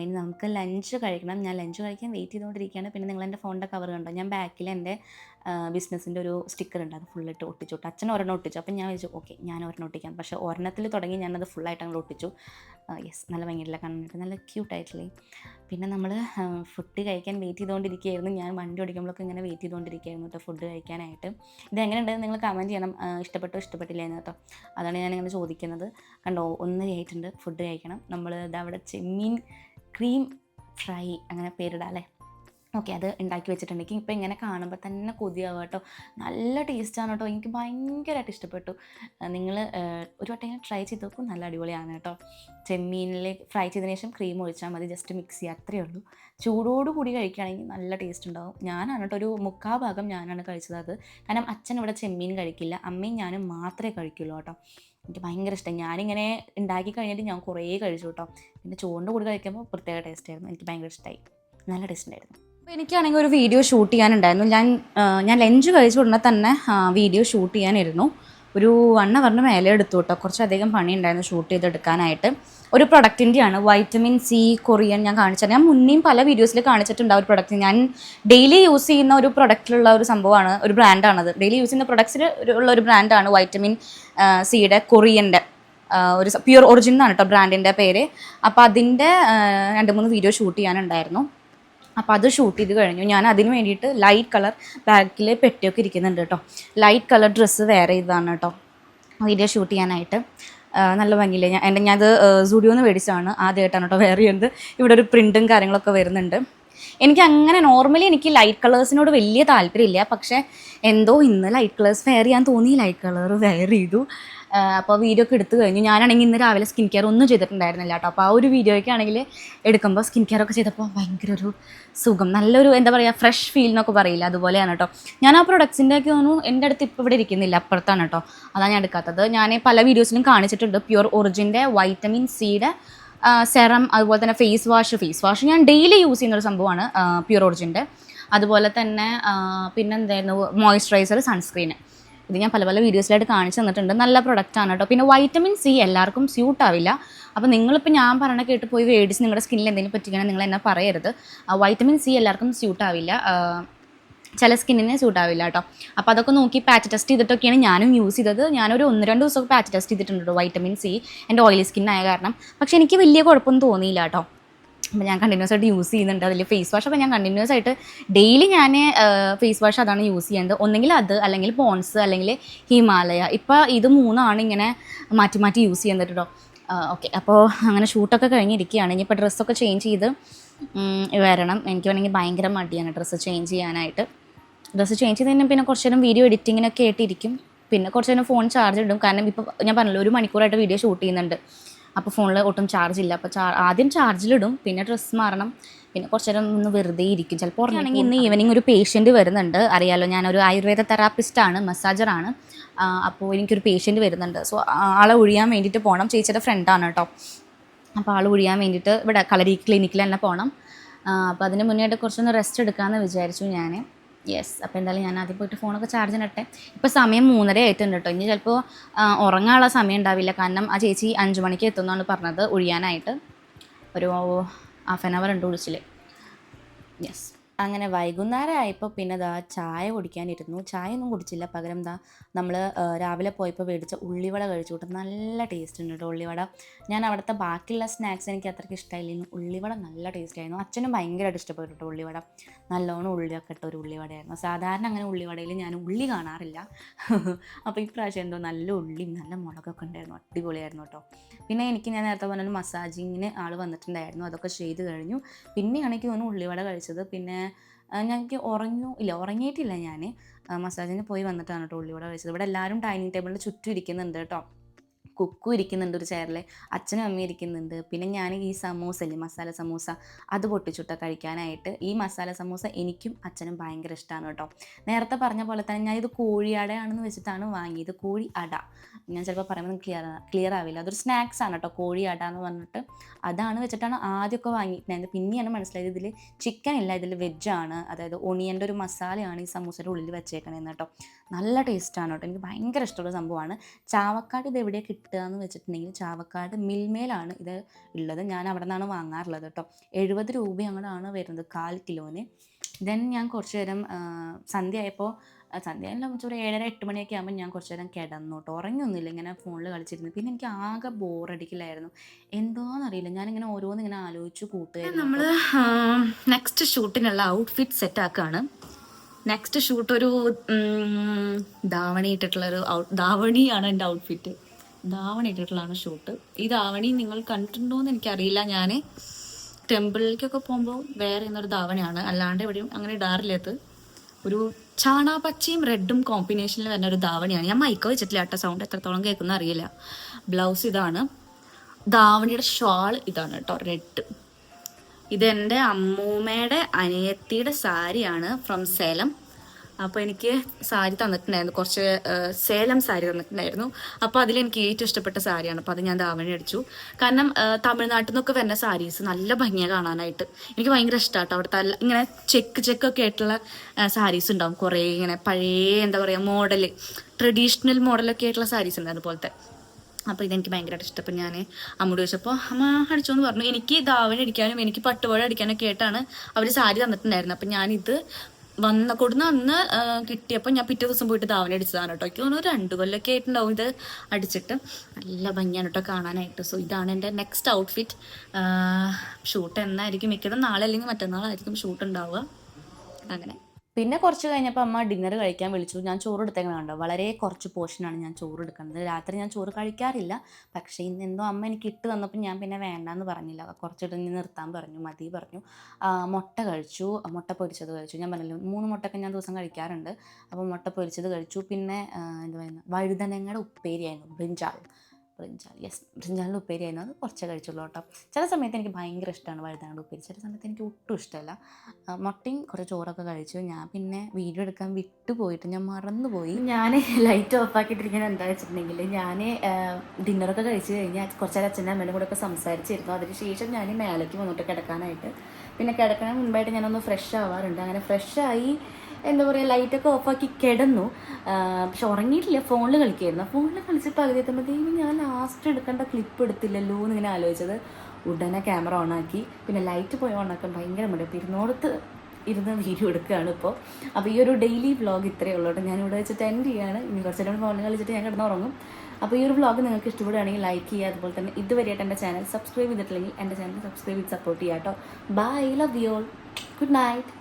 ഇനി നമുക്ക് ലഞ്ച് കഴിക്കണം. ഞാൻ ലഞ്ച് കഴിക്കാൻ വെയിറ്റ് ചെയ്തുകൊണ്ടിരിക്കുകയാണ്. പിന്നെ നിങ്ങൾ എന്റെ ഫോണിന്റെ കവർ കണ്ടോ? ഞാൻ ബാക്കിൽ എന്റെ ബിസിനസ്സിന്റെ ഒരു സ്റ്റിക്കർ ഉണ്ട്. അത് ഫുള്ളിട്ട് ഒട്ടിച്ചു കേട്ടോ അച്ഛൻ ഒരെണ്ണം ഒട്ടിച്ചു. അപ്പം ഞാൻ വിളിച്ചു ഓക്കെ ഞാൻ ഒരെണ്ണം ഒട്ടിക്കാം. പക്ഷേ ഒരെണ്ണത്തിൽ തുടങ്ങി ഞാനത് ഫുള്ളായിട്ട് അങ്ങോട്ട് ഒട്ടിച്ചു. യെസ് നല്ല ഭയങ്കര കണ്ടിട്ട് നല്ല ക്യൂട്ടായിട്ടില്ലേ പിന്നെ നമ്മൾ ഫുഡ് കഴിക്കാൻ വെയിറ്റ് ചെയ്തുകൊണ്ടിരിക്കുകയായിരുന്നു ഞാൻ വണ്ടി ഓടിക്കുമ്പോഴൊക്കെ ഇങ്ങനെ വെയിറ്റ് ചെയ്തുകൊണ്ടിരിക്കുകയായിരുന്നു കേട്ടോ ഫുഡ് കഴിക്കാനായിട്ട്. ഇത് എങ്ങനെയുണ്ടെന്ന് നിങ്ങൾ കമന്റ് ചെയ്യണം. ഇഷ്ടപ്പെട്ടോ ഇഷ്ടപ്പെട്ടില്ല എന്ന് കേട്ടോ അതാണ് ഞാൻ ചോദിക്കുന്നത്. കണ്ടോ ഒന്ന് ആയിട്ടുണ്ട് ഫുഡ് കഴിക്കണം. നമ്മൾ ഇതാ അവിടെ ചെമ്മീൻ ക്രീം ഫ്രൈ അങ്ങനെ പേരിടാം അല്ലേ? ഓക്കെ അത് ഉണ്ടാക്കി വെച്ചിട്ടുണ്ടെങ്കിൽ ഇപ്പോൾ ഇങ്ങനെ കാണുമ്പോൾ തന്നെ കൊതിയാവുക കേട്ടോ. നല്ല ടേസ്റ്റാണ് കേട്ടോ. എനിക്ക് ഭയങ്കരമായിട്ട് ഇഷ്ടപ്പെട്ടു. നിങ്ങൾ ഒരു വട്ടം ഇങ്ങനെ ട്രൈ ചെയ്ത് നോക്കും. നല്ല അടിപൊളിയാണ് കേട്ടോ. ചെമ്മീനിൽ ഫ്രൈ ചെയ്തതിന് ശേഷം ക്രീം ഒഴിച്ചാൽ മതി. ജസ്റ്റ് മിക്സ് ചെയ്യുക അത്രയേ ഉള്ളൂ. ചൂടോട് കൂടി കഴിക്കുകയാണെങ്കിൽ നല്ല ടേസ്റ്റ് ഉണ്ടാവും. ഞാനാണ് കേട്ടോ. ഒരു മുക്കാ ഭാഗം ഞാനാണ് കഴിച്ചത് അത്. കാരണം അച്ഛൻ ഇവിടെ ചെമ്മീൻ കഴിക്കില്ല. അമ്മയും ഞാനും മാത്രമേ കഴിക്കുള്ളൂ കേട്ടോ. എനിക്ക് ഭയങ്കര ഇഷ്ടം. ഞാനിങ്ങനെ ഉണ്ടാക്കി കഴിഞ്ഞിട്ട് ഞാൻ കുറേ കഴിച്ചു കേട്ടോ. പിന്നെ ചോറിന്റെ കൂടി കഴിക്കുമ്പോൾ പ്രത്യേക ടേസ്റ്റ് ആയിരുന്നു. എനിക്ക് ഭയങ്കര ഇഷ്ടമായി നല്ല ടേസ്റ്റ് ഉണ്ടായിരുന്നു. എനിക്കാണെങ്കിൽ ഒരു വീഡിയോ ഷൂട്ട് ചെയ്യാനുണ്ടായിരുന്നു. ഞാൻ ഞാൻ ലഞ്ച് കഴിച്ച ഉടനെ തന്നെ വീഡിയോ ഷൂട്ട് ചെയ്യാനിരുന്നു ഒരു വൺ അവറിന് മേലെ എടുത്തു കേട്ടോ കുറച്ചധികം പണി ഉണ്ടായിരുന്നു ഷൂട്ട് ചെയ്തെടുക്കാനായിട്ട്. ഒരു പ്രൊഡക്റ്റിന്റെയാണ് വൈറ്റമിൻ സി കൊറിയൻ ഞാൻ കാണിച്ചത്. ഞാൻ മുന്നേയും പല വീഡിയോസിൽ കാണിച്ചിട്ടുണ്ട് ആ ഒരു പ്രൊഡക്റ്റ് ഞാൻ ഡെയിലി യൂസ് ചെയ്യുന്ന ഒരു പ്രൊഡക്റ്റിലുള്ള ഒരു സംഭവമാണ് ഒരു ബ്രാൻഡാണത് ഡെയിലി യൂസ് ചെയ്യുന്ന പ്രൊഡക്ട്സിൽ ഉള്ള ഒരു ബ്രാൻഡാണ് വൈറ്റമിൻ സിയുടെ കൊറിയന്റെ ഒരു പ്യുർ ഒറിജിനാണ് കേട്ടോ ബ്രാൻഡിന്റെ പേര്. അപ്പോൾ അതിന്റെ രണ്ട് മൂന്ന് വീഡിയോ ഷൂട്ട് ചെയ്യാനുണ്ടായിരുന്നു. അപ്പോൾ അത് ഷൂട്ട് ചെയ്ത് കഴിഞ്ഞു. ഞാൻ അതിന് വേണ്ടിയിട്ട് ലൈറ്റ് കളർ ബാക്കിൽ പെട്ടിയൊക്കെ ഇരിക്കുന്നുണ്ട് കേട്ടോ ലൈറ്റ് കളർ ഡ്രസ്സ് വേറെ ഇതാണ് കേട്ടോ വീഡിയോ ഷൂട്ട് ചെയ്യാനായിട്ട്. നല്ല ഭംഗിയില്ലേ? ഞാൻ എന്റെ ഞാനത് സ്റ്റുഡിയോന്ന് മേടിച്ചതാണ്. ആദ്യമായിട്ടാണ് കേട്ടോ വേറെ ചെയ്യുന്നത്. ഇവിടെ ഒരു പ്രിന്റും കാര്യങ്ങളൊക്കെ വരുന്നുണ്ട്. എനിക്ക് അങ്ങനെ നോർമലി എനിക്ക് ലൈറ്റ് കളേഴ്സിനോട് വലിയ താല്പര്യമില്ല. പക്ഷേ എന്തോ ഇന്ന് ലൈറ്റ് കളേഴ്സ് വെയർ ചെയ്യാൻ തോന്നി. ലൈറ്റ് കളർ വെയർ ചെയ്തു. അപ്പോൾ വീഡിയോ ഒക്കെ എടുത്തു കഴിഞ്ഞു. ഞാനാണെങ്കിൽ ഇന്ന് രാവിലെ സ്കിൻ കെയർ ഒന്നും ചെയ്തിട്ടുണ്ടായിരുന്നില്ല കേട്ടോ. അപ്പോൾ ആ ഒരു വീഡിയോയ്ക്ക് ആണെങ്കിൽ എടുക്കുമ്പോൾ സ്കിൻ കെയർ ഒക്കെ ചെയ്തപ്പോൾ ഭയങ്കര ഒരു സുഖം. നല്ലൊരു എന്താ പറയുക ഫ്രഷ് ഫീൽ എന്നൊക്കെ പറയില്ല അതുപോലെയാണ് കേട്ടോ. ഞാൻ ആ പ്രൊഡക്ട്സിന്റെ ഒക്കെ തോന്നുന്നു എന്റെ അടുത്ത് ഇപ്പോൾ ഇവിടെ ഇരിക്കുന്നില്ല അപ്പുറത്താണ് കേട്ടോ. അതാണ് ഞാൻ എടുക്കാത്തത്. ഞാൻ പല വീഡിയോസിലും കാണിച്ചിട്ടുണ്ട്. പ്യുർ ഒറിജിന്റെ വൈറ്റമിൻ സിയുടെ സെറം അതുപോലെ തന്നെ ഫേസ് വാഷ് ഫേസ് വാഷ് ഞാൻ ഡെയിലി യൂസ് ചെയ്യുന്ന ഒരു സംഭവമാണ് പ്യുർ ഒറിജിന്റെ അതുപോലെ തന്നെ പിന്നെ പിന്നെന്തായിരുന്നു? മോയ്സ്ചറൈസർ സൺസ്ക്രീന് ഇത് ഞാൻ പല പല വീഡിയോസിലായിട്ട് കാണിച്ചു തന്നിട്ടുണ്ട്. നല്ല പ്രൊഡക്റ്റ് ആണ് കേട്ടോ പിന്നെ വൈറ്റമിൻ സി എല്ലാവർക്കും സ്യൂട്ട് ആവില്ല. അപ്പോൾ നിങ്ങളിപ്പോൾ ഞാൻ പറഞ്ഞ കേട്ട് പോയി മേടിച്ച് നിങ്ങളുടെ സ്കിന്നിൽ എന്തെങ്കിലും പറ്റിക്കണമെങ്കിൽ നിങ്ങൾ എന്നെ പറയരുത്. വൈറ്റമിൻ സി എല്ലാവർക്കും സ്യൂട്ട് ആവില്ല. ചില സ്കിന്നിനെ ആവില്ല കേട്ടോ അപ്പോൾ അതൊക്കെ നോക്കി പാച്ച് ടെസ്റ്റ് ചെയ്തിട്ടൊക്കെയാണ് ഞാനും യൂസ് ചെയ്തത്. ഞാനൊരു ഒന്ന് രണ്ട് ദിവസമൊക്കെ പാച്ച് ടെസ്റ്റ് ചെയ്തിട്ടുണ്ട് വൈറ്റമിൻ സി എന്റെ ഓയിലി സ്കിന്നായ കാരണം. പക്ഷേ എനിക്ക് വലിയ കുഴപ്പമൊന്നും തോന്നിയില്ല കേട്ടോ അപ്പോൾ ഞാൻ കണ്ടിന്യൂസ് ആയിട്ട് യൂസ് ചെയ്യുന്നുണ്ട്. അതിൽ ഫേസ് വാഷ് ഒക്കെ ഞാൻ കണ്ടിന്യൂസ് ആയിട്ട് ഡെയിലി ഞാൻ ഫേസ് വാഷ് അതാണ് യൂസ് ചെയ്യുന്നത് ഒന്നെങ്കിൽ അത് അല്ലെങ്കിൽ പോൺസ് അല്ലെങ്കിൽ ഹിമാലയ ഇപ്പോൾ ഇത് മൂന്നാണ് ഇങ്ങനെ മാറ്റി മാറ്റി യൂസ് ചെയ്യുന്നത് കേട്ടോ ഓക്കെ അപ്പോൾ അങ്ങനെ ഷൂട്ടൊക്കെ കഴിഞ്ഞിരിക്കുകയാണ്. ഇനിയിപ്പോൾ ഡ്രസ്സൊക്കെ ചേഞ്ച് ചെയ്ത് വരണം. എനിക്ക് വേണമെങ്കിൽ ഭയങ്കര മടിയാണ് ഡ്രസ്സ് ചേഞ്ച് ചെയ്യാനായിട്ട്. ഡ്രസ്സ് ചേഞ്ച് ചെയ്ത് പിന്നെ കുറച്ച് നേരം വീഡിയോ എഡിറ്റിങ്ങിനൊക്കെ ആയിട്ടിരിക്കും. പിന്നെ കുറച്ച് നേരം ഫോൺ ചാർജ് ഇടും. കാരണം ഇപ്പോൾ ഞാൻ പറഞ്ഞല്ലോ ഒരു മണിക്കൂറായിട്ട് വീഡിയോ ഷൂട്ട് ചെയ്യുന്നുണ്ട്. അപ്പോൾ ഫോണിൽ ഒട്ടും ചാർജ് ഇല്ല. അപ്പോൾ ചാർ ആദ്യം ചാർജിലിടും പിന്നെ ഡ്രസ്സ് മാറണം. പിന്നെ കുറച്ച് നേരം ഒന്ന് വെറുതെ ഇരിക്കും. ചിലപ്പോൾ ഉറങ്ങുകയാണെങ്കിൽ ഇന്ന് ഈവനിങ് ഒരു പേഷ്യന്റ് വരുന്നുണ്ട്. അറിയാലോ ഞാനൊരു ആയുർവേദ തെറാപ്പിസ്റ്റാണ് മസാജറാണ് അപ്പോൾ എനിക്കൊരു പേഷ്യന്റ് വരുന്നുണ്ട്. സോ ആളെ ഒഴിയാൻ വേണ്ടിയിട്ട് പോകണം ചേച്ചിയുടെ ഫ്രണ്ടാണ് കേട്ടോ അപ്പോൾ ആൾ ഒഴിയാൻ വേണ്ടിയിട്ട് ഇവിടെ കളരി ക്ലിനിക്കിൽ തന്നെ പോകണം അപ്പോൾ അതിന് മുന്നേ കുറച്ചൊന്ന് റെസ്റ്റ് എടുക്കാമെന്ന് വിചാരിച്ചു ഞാൻ യെസ് അപ്പോൾ എന്തായാലും ഞാൻ ആദ്യം പോയിട്ട് ഫോണൊക്കെ ചാർജ് ഇടട്ടെ. ഇപ്പോൾ സമയം മൂന്നര ആയിട്ടുണ്ട് കേട്ടോ ഇനി ചിലപ്പോൾ ഉറങ്ങാനുള്ള സമയം ഉണ്ടാവില്ല. കാരണം ആ ചേച്ചി അഞ്ച് മണിക്ക് എത്തുമെന്നാണ് പറഞ്ഞത്. ഒഴിയാനായിട്ട്. ഒരു ഹാഫ് ആൻ അവർ ഉണ്ട് വിളിച്ചില്ലേ യെസ് അങ്ങനെ വൈകുന്നേരം ആയപ്പോൾ പിന്നെ ദാ ചായ കുടിക്കാനിരുന്നു. ചായ ഒന്നും കുടിച്ചില്ല. പകരം ദാ നമ്മൾ രാവിലെ പോയപ്പോൾ മേടിച്ച ഉള്ളിവട കഴിച്ചു കൂട്ടും നല്ല ടേസ്റ്റ് ഉണ്ട് കേട്ടോ ഉള്ളിവട. ഞാൻ അവിടുത്തെ ബാക്കിയുള്ള സ്നാക്സ് എനിക്ക് അത്രയ്ക്ക് ഇഷ്ടമായില്ലായിരുന്നു ഉള്ളിവട നല്ല ടേസ്റ്റ് ആയിരുന്നു അച്ഛനും ഭയങ്കരമായിട്ട് ഇഷ്ടപ്പെട്ടു കേട്ടോ ഉള്ളിവട. നല്ലോണം ഉള്ളിയൊക്കെ ഇട്ട ഒരു ഉള്ളിവടയായിരുന്നു. സാധാരണ അങ്ങനെ ഉള്ളിവടയിൽ ഞാൻ ഉള്ളി കാണാറില്ല. അപ്പോൾ ഈ പ്രാവശ്യം എന്തോ നല്ല ഉള്ളിയും നല്ല മുളകൊക്കെ ഉണ്ടായിരുന്നു. അടിപൊളിയായിരുന്നു കേട്ടോ. പിന്നെ എനിക്ക് ഞാൻ നേരത്തെ പറഞ്ഞ മസാജിങ്ങിന് ആൾ വന്നിട്ടുണ്ടായിരുന്നു. അതൊക്കെ ചെയ്ത് കഴിഞ്ഞു. പിന്നെയാണ് എനിക്ക് തോന്നുന്നു ഉള്ളിവട കഴിച്ചത്. പിന്നെ ഞങ്ങൾക്ക് ഉറങ്ങു ഇല്ല ഉറങ്ങിയിട്ടില്ല ഞാൻ മസാജിന് പോയി വന്നിട്ടാണ് കേട്ടോ ഉള്ളിവിടെ കഴിച്ചത്. ഇവിടെ എല്ലാവരും ഡൈനിങ് ടേബിളിൽ ചുറ്റും ഇരിക്കുന്നുണ്ട് കേട്ടോ. കുക്കു ഇരിക്കുന്നുണ്ട് ഒരു ചെയറിൽ അച്ഛനും അമ്മയും ഇരിക്കുന്നുണ്ട്. പിന്നെ ഞാൻ ഈ സമൂസ ഇല്ലേ മസാല സമൂസ അത് പൊട്ടിച്ചുട്ട കഴിക്കാനായിട്ട്. ഈ മസാല സമൂസ എനിക്കും അച്ഛനും ഭയങ്കര ഇഷ്ടമാണ് കേട്ടോ നേരത്തെ പറഞ്ഞ പോലെ തന്നെ ഞാൻ ഇത് കോഴിയടയാണെന്ന് വെച്ചിട്ടാണ് വാങ്ങിയത്. കോഴി അട. ഞാൻ ചിലപ്പോൾ പറയുമ്പോൾ ക്ലിയർ ക്ലിയർ ആവില്ല. അതൊരു സ്നാക്സ് ആണ് കേട്ടോ കോഴി അട എന്ന് പറഞ്ഞിട്ട് അതാണ് വെച്ചിട്ടാണ് ആദ്യമൊക്കെ വാങ്ങിയിട്ടുണ്ടായത് പിന്നെയാണ് മനസ്സിലായത് ഇതിൽ ചിക്കൻ ഇല്ല ഇതിൽ വെജാണ് അതായത് ഒണിയന്റെ ഒരു മസാലയാണ് ഈ സമൂസയുടെ ഉള്ളിൽ വെച്ചേക്കണേന്ന് കേട്ടോ നല്ല ടേസ്റ്റാണ് കേട്ടോ എനിക്ക് ഭയങ്കര ഇഷ്ടമുള്ള സംഭവമാണ്. ചാവക്കാട് ഇത് എവിടെയാണ് കിട്ടുക എന്ന് വെച്ചിട്ടുണ്ടെങ്കിൽ ചാവക്കാട് മിൽമേലാണ് ഇത് ഉള്ളത്. ഞാൻ അവിടെ നിന്നാണ് വാങ്ങാറുള്ളത് കേട്ടോ. എഴുപത് രൂപ അങ്ങോട്ടാണ് വരുന്നത് കാൽ കിലോന്. ദെൻ ഞാൻ കുറച്ച് നേരം സന്ധ്യയായപ്പോൾ സന്ധ്യ ആയപ്പോൾ ആ, സന്ധ്യ അല്ല ഒരു ഏഴര എട്ട് മണിയൊക്കെ ആകുമ്പോൾ ഞാൻ കുറച്ച് നേരം കിടന്നു കേട്ടോ. ഉറങ്ങിയൊന്നുമില്ല ഇങ്ങനെ ഫോണിൽ കളിച്ചിരുന്നു. പിന്നെ എനിക്ക് ആകെ ബോറടിക്കില്ലായിരുന്നു എന്തോന്നറിയില്ല ഞാനിങ്ങനെ ഓരോന്ന് ഇങ്ങനെ ആലോചിച്ച് കൂട്ടുകയായിരുന്നു നമ്മൾ നെക്സ്റ്റ് ഷൂട്ടിനുള്ള ഔട്ട്ഫിറ്റ് സെറ്റ് ആക്കുകയാണ് നെക്സ്റ്റ് ഷൂട്ട് ഒരു ധാവണി ഇട്ടിട്ടുള്ളൊരു ധാവണിയാണ് എന്റെ ഔട്ട്ഫിറ്റ് ധാവണി ഇട്ടിട്ടുള്ളതാണ് ഷൂട്ട് ഈ ധാവണി നിങ്ങൾ കണ്ടിട്ടുണ്ടോ എന്ന് എനിക്കറിയില്ല. ഞാൻ ടെമ്പിളിലേക്കൊക്കെ പോകുമ്പോൾ വേറെ എന്നൊരു ധാവണിയാണ് അല്ലാണ്ട് എവിടെയും അങ്ങനെ ഇടാറില്ല ഒരു ചാണാപ്പച്ചയും റെഡും കോമ്പിനേഷനിൽ വരുന്ന ഒരു ധാവണിയാണ് ഞാൻ മൈക്ക വെച്ചിട്ടില്ല കേട്ടോ. സൗണ്ട് എത്രത്തോളം കേൾക്കുന്ന അറിയില്ല. ബ്ലൗസ് ഇതാണ്. ധാവണിയുടെ ഷാൾ ഇതാണ് കേട്ടോ റെഡ് ഇതെന്റെ അമ്മൂമ്മയുടെ അനിയത്തിയുടെ സാരിയാണ് ഫ്രം സേലം അപ്പോൾ എനിക്ക് സാരി തന്നിട്ടുണ്ടായിരുന്നു. കുറച്ച് സേലം സാരി തന്നിട്ടുണ്ടായിരുന്നു. അപ്പോൾ അതിലെനിക്ക് ഏറ്റവും ഇഷ്ടപ്പെട്ട സാരിയാണ്. അപ്പോൾ അത് ഞാൻ ദാവണി അടിച്ചു. കാരണം തമിഴ്നാട്ടിൽ നിന്നൊക്കെ വരുന്ന സാരീസ് നല്ല ഭംഗിയാണ് കാണാനായിട്ട്. എനിക്ക് ഭയങ്കര ഇഷ്ടമാട്ടോ അവിടുത്തെ ഇങ്ങനെ ചെക്ക് ചെക്കൊക്കെ ആയിട്ടുള്ള സാരീസ് ഉണ്ടാവും. കുറേ ഇങ്ങനെ പഴയ എന്താ പറയുക മോഡൽ ട്രഡീഷണൽ മോഡലൊക്കെ ആയിട്ടുള്ള സാരീസ് ഉണ്ട് അതുപോലത്തെ. അപ്പോൾ ഇതെനിക്ക് ഭയങ്കരമായിട്ട് ഇഷ്ടപ്പെട്ടു ഞാൻ അമ്മോട് ചോദിച്ചപ്പോൾ അമ്മ അടിച്ചോന്ന് പറഞ്ഞു. എനിക്ക് ധാവണി അടിക്കാനും എനിക്ക് പട്ടുപോഴ അടിക്കാനൊക്കെ ആയിട്ടാണ് അവർ സാരി തന്നിട്ടുണ്ടായിരുന്നത്. അപ്പം ഞാനിത് വന്ന കൊടുന്ന് അന്ന് കിട്ടിയപ്പോൾ ഞാൻ പിറ്റേ ദിവസം പോയിട്ട് ധാവന അടിച്ചതാണ് കേട്ടോ എനിക്ക് തോന്നുന്നു രണ്ട് കൊല്ലമൊക്കെ ആയിട്ടുണ്ടാവും ഇത് അടിച്ചിട്ട്. നല്ല ഭംഗിയാണ് കേട്ടോ കാണാനായിട്ട്. സോ ഇതാണ് എന്റെ നെക്സ്റ്റ് ഔട്ട്ഫിറ്റ് ഷൂട്ട് എന്നായിരിക്കും. മിക്കതും നാളെ അല്ലെങ്കിൽ മറ്റന്നാളായിരിക്കും ഷൂട്ട് ഉണ്ടാവുക. അങ്ങനെ. പിന്നെ കുറച്ച് കഴിഞ്ഞപ്പോൾ അമ്മ ഡിന്നർ കഴിക്കാൻ വിളിച്ചു. ഞാൻ ചോറ് എടുത്തേക്കണ കണ്ടോ? വളരെ കുറച്ച് പോർഷനാണ് ഞാൻ ചോറ് എടുക്കുന്നത്. രാത്രി ഞാൻ ചോറ് കഴിക്കാറില്ല. പക്ഷേ ഇന്ന് എന്തോ അമ്മ എനിക്ക് ഇട്ട് തന്നപ്പോൾ ഞാൻ പിന്നെ വേണ്ടാന്ന് പറഞ്ഞില്ല. കുറച്ചിട്ട് ഇനി നിർത്താൻ പറഞ്ഞു മതി പറഞ്ഞു. മുട്ട കഴിച്ചു. മുട്ട പൊരിച്ചത് കഴിച്ചു. ഞാൻ പറഞ്ഞില്ല മൂന്ന് മുട്ടയൊക്കെ ഞാൻ ദിവസം കഴിക്കാറുണ്ട്. അപ്പോൾ മുട്ട പൊരിച്ചത് കഴിച്ചു. പിന്നെ എന്താ പറയുക വഴുതനങ്ങയുടെ ഉപ്പേരിയായിരുന്നു ബ്രിഞ്ചാൾ ബ്രിഞ്ചാൾ യെസ് ബ്രിഞ്ചാളിന്റെ ഉപ്പേരി ആയിരുന്നു. അത് കുറച്ചേ കഴിച്ചുള്ളൂ കേട്ടോ. ചില സമയത്ത് എനിക്ക് ഭയങ്കര ഇഷ്ടമാണ് വഴുതാനുള്ള ഉപ്പേരി. ചില സമയത്ത് എനിക്ക് ഒട്ടും ഇഷ്ടമല്ല. മുട്ടയും കുറച്ച് ചോറൊക്കെ കഴിച്ചു. ഞാൻ പിന്നെ വീഡിയോ എടുക്കാൻ വിട്ടുപോയിട്ട് ഞാൻ മറന്നുപോയി. ഞാൻ ലൈറ്റ് ഓഫ് ആക്കിയിട്ടിരിക്കുന്നത് എന്താ വെച്ചിട്ടുണ്ടെങ്കിൽ ഞാൻ ഡിന്നറൊക്കെ കഴിച്ച് കഴിഞ്ഞാൽ കുറച്ച് നേരം അച്ഛന്റെ അമ്മേന്റെ കൂടെ ഒക്കെ സംസാരിച്ചിരുന്നു. അതിന് ശേഷം ഞാൻ മേലേക്ക് വന്നിട്ട് കിടക്കാനായിട്ട്. പിന്നെ കിടക്കാൻ മുൻപായിട്ട് ഞാനൊന്ന് ഫ്രഷ് ആവാറുണ്ട്. അങ്ങനെ ഫ്രഷായി എന്താ പറയുക ലൈറ്റൊക്കെ ഓഫാക്കി കിടന്നു. പക്ഷെ ഉറങ്ങിയിട്ടില്ല ഫോണിൽ കളിക്കായിരുന്നു. ഫോണിൽ കളിച്ച് പകുതി എത്തുമ്പോഴത്തേക്കും ഞാൻ ലാസ്റ്റ് എടുക്കേണ്ട ക്ലിപ്പ് എടുത്തില്ലല്ലോ എന്ന് ഇങ്ങനെ ആലോചിച്ചത്. ഉടനെ ക്യാമറ ഓണാക്കി പിന്നെ ലൈറ്റ് പോയി ഓണാക്കാൻ ഭയങ്കര മടി. അപ്പോൾ ഇരുന്നോടത്ത് ഇരുന്ന് വീഡിയോ എടുക്കുകയാണ് ഇപ്പോൾ അപ്പോൾ ഈ ഒരു ഡെയിലി വ്ളോഗ് ഇത്രയേ ഉള്ളൂ കേട്ടോ. ഇവിടെ വെച്ചിട്ട് എൻഡ് ചെയ്യാണ്. ഇനി കുറച്ച് നേരം ഫോണിൽ കളിച്ചിട്ട് ഞാൻ കിടന്ന് ഉറങ്ങും. അപ്പോൾ ഈ ഒരു വ്ളോഗ് നിങ്ങൾക്ക് ഇഷ്ടപ്പെടുകയാണെങ്കിൽ ലൈക്ക് ചെയ്യുക. അതുപോലെ തന്നെ ഇതുവരെയായിട്ട് എന്റെ ചാനൽ സബ്സ്ക്രൈബ് ചെയ്തിട്ടില്ലെങ്കിൽ എന്റെ ചാനൽ സബ്സ്ക്രൈബ് ചെയ്ത് സപ്പോർട്ട് ചെയ്യാട്ടോ കേട്ടോ. Bye love you all good night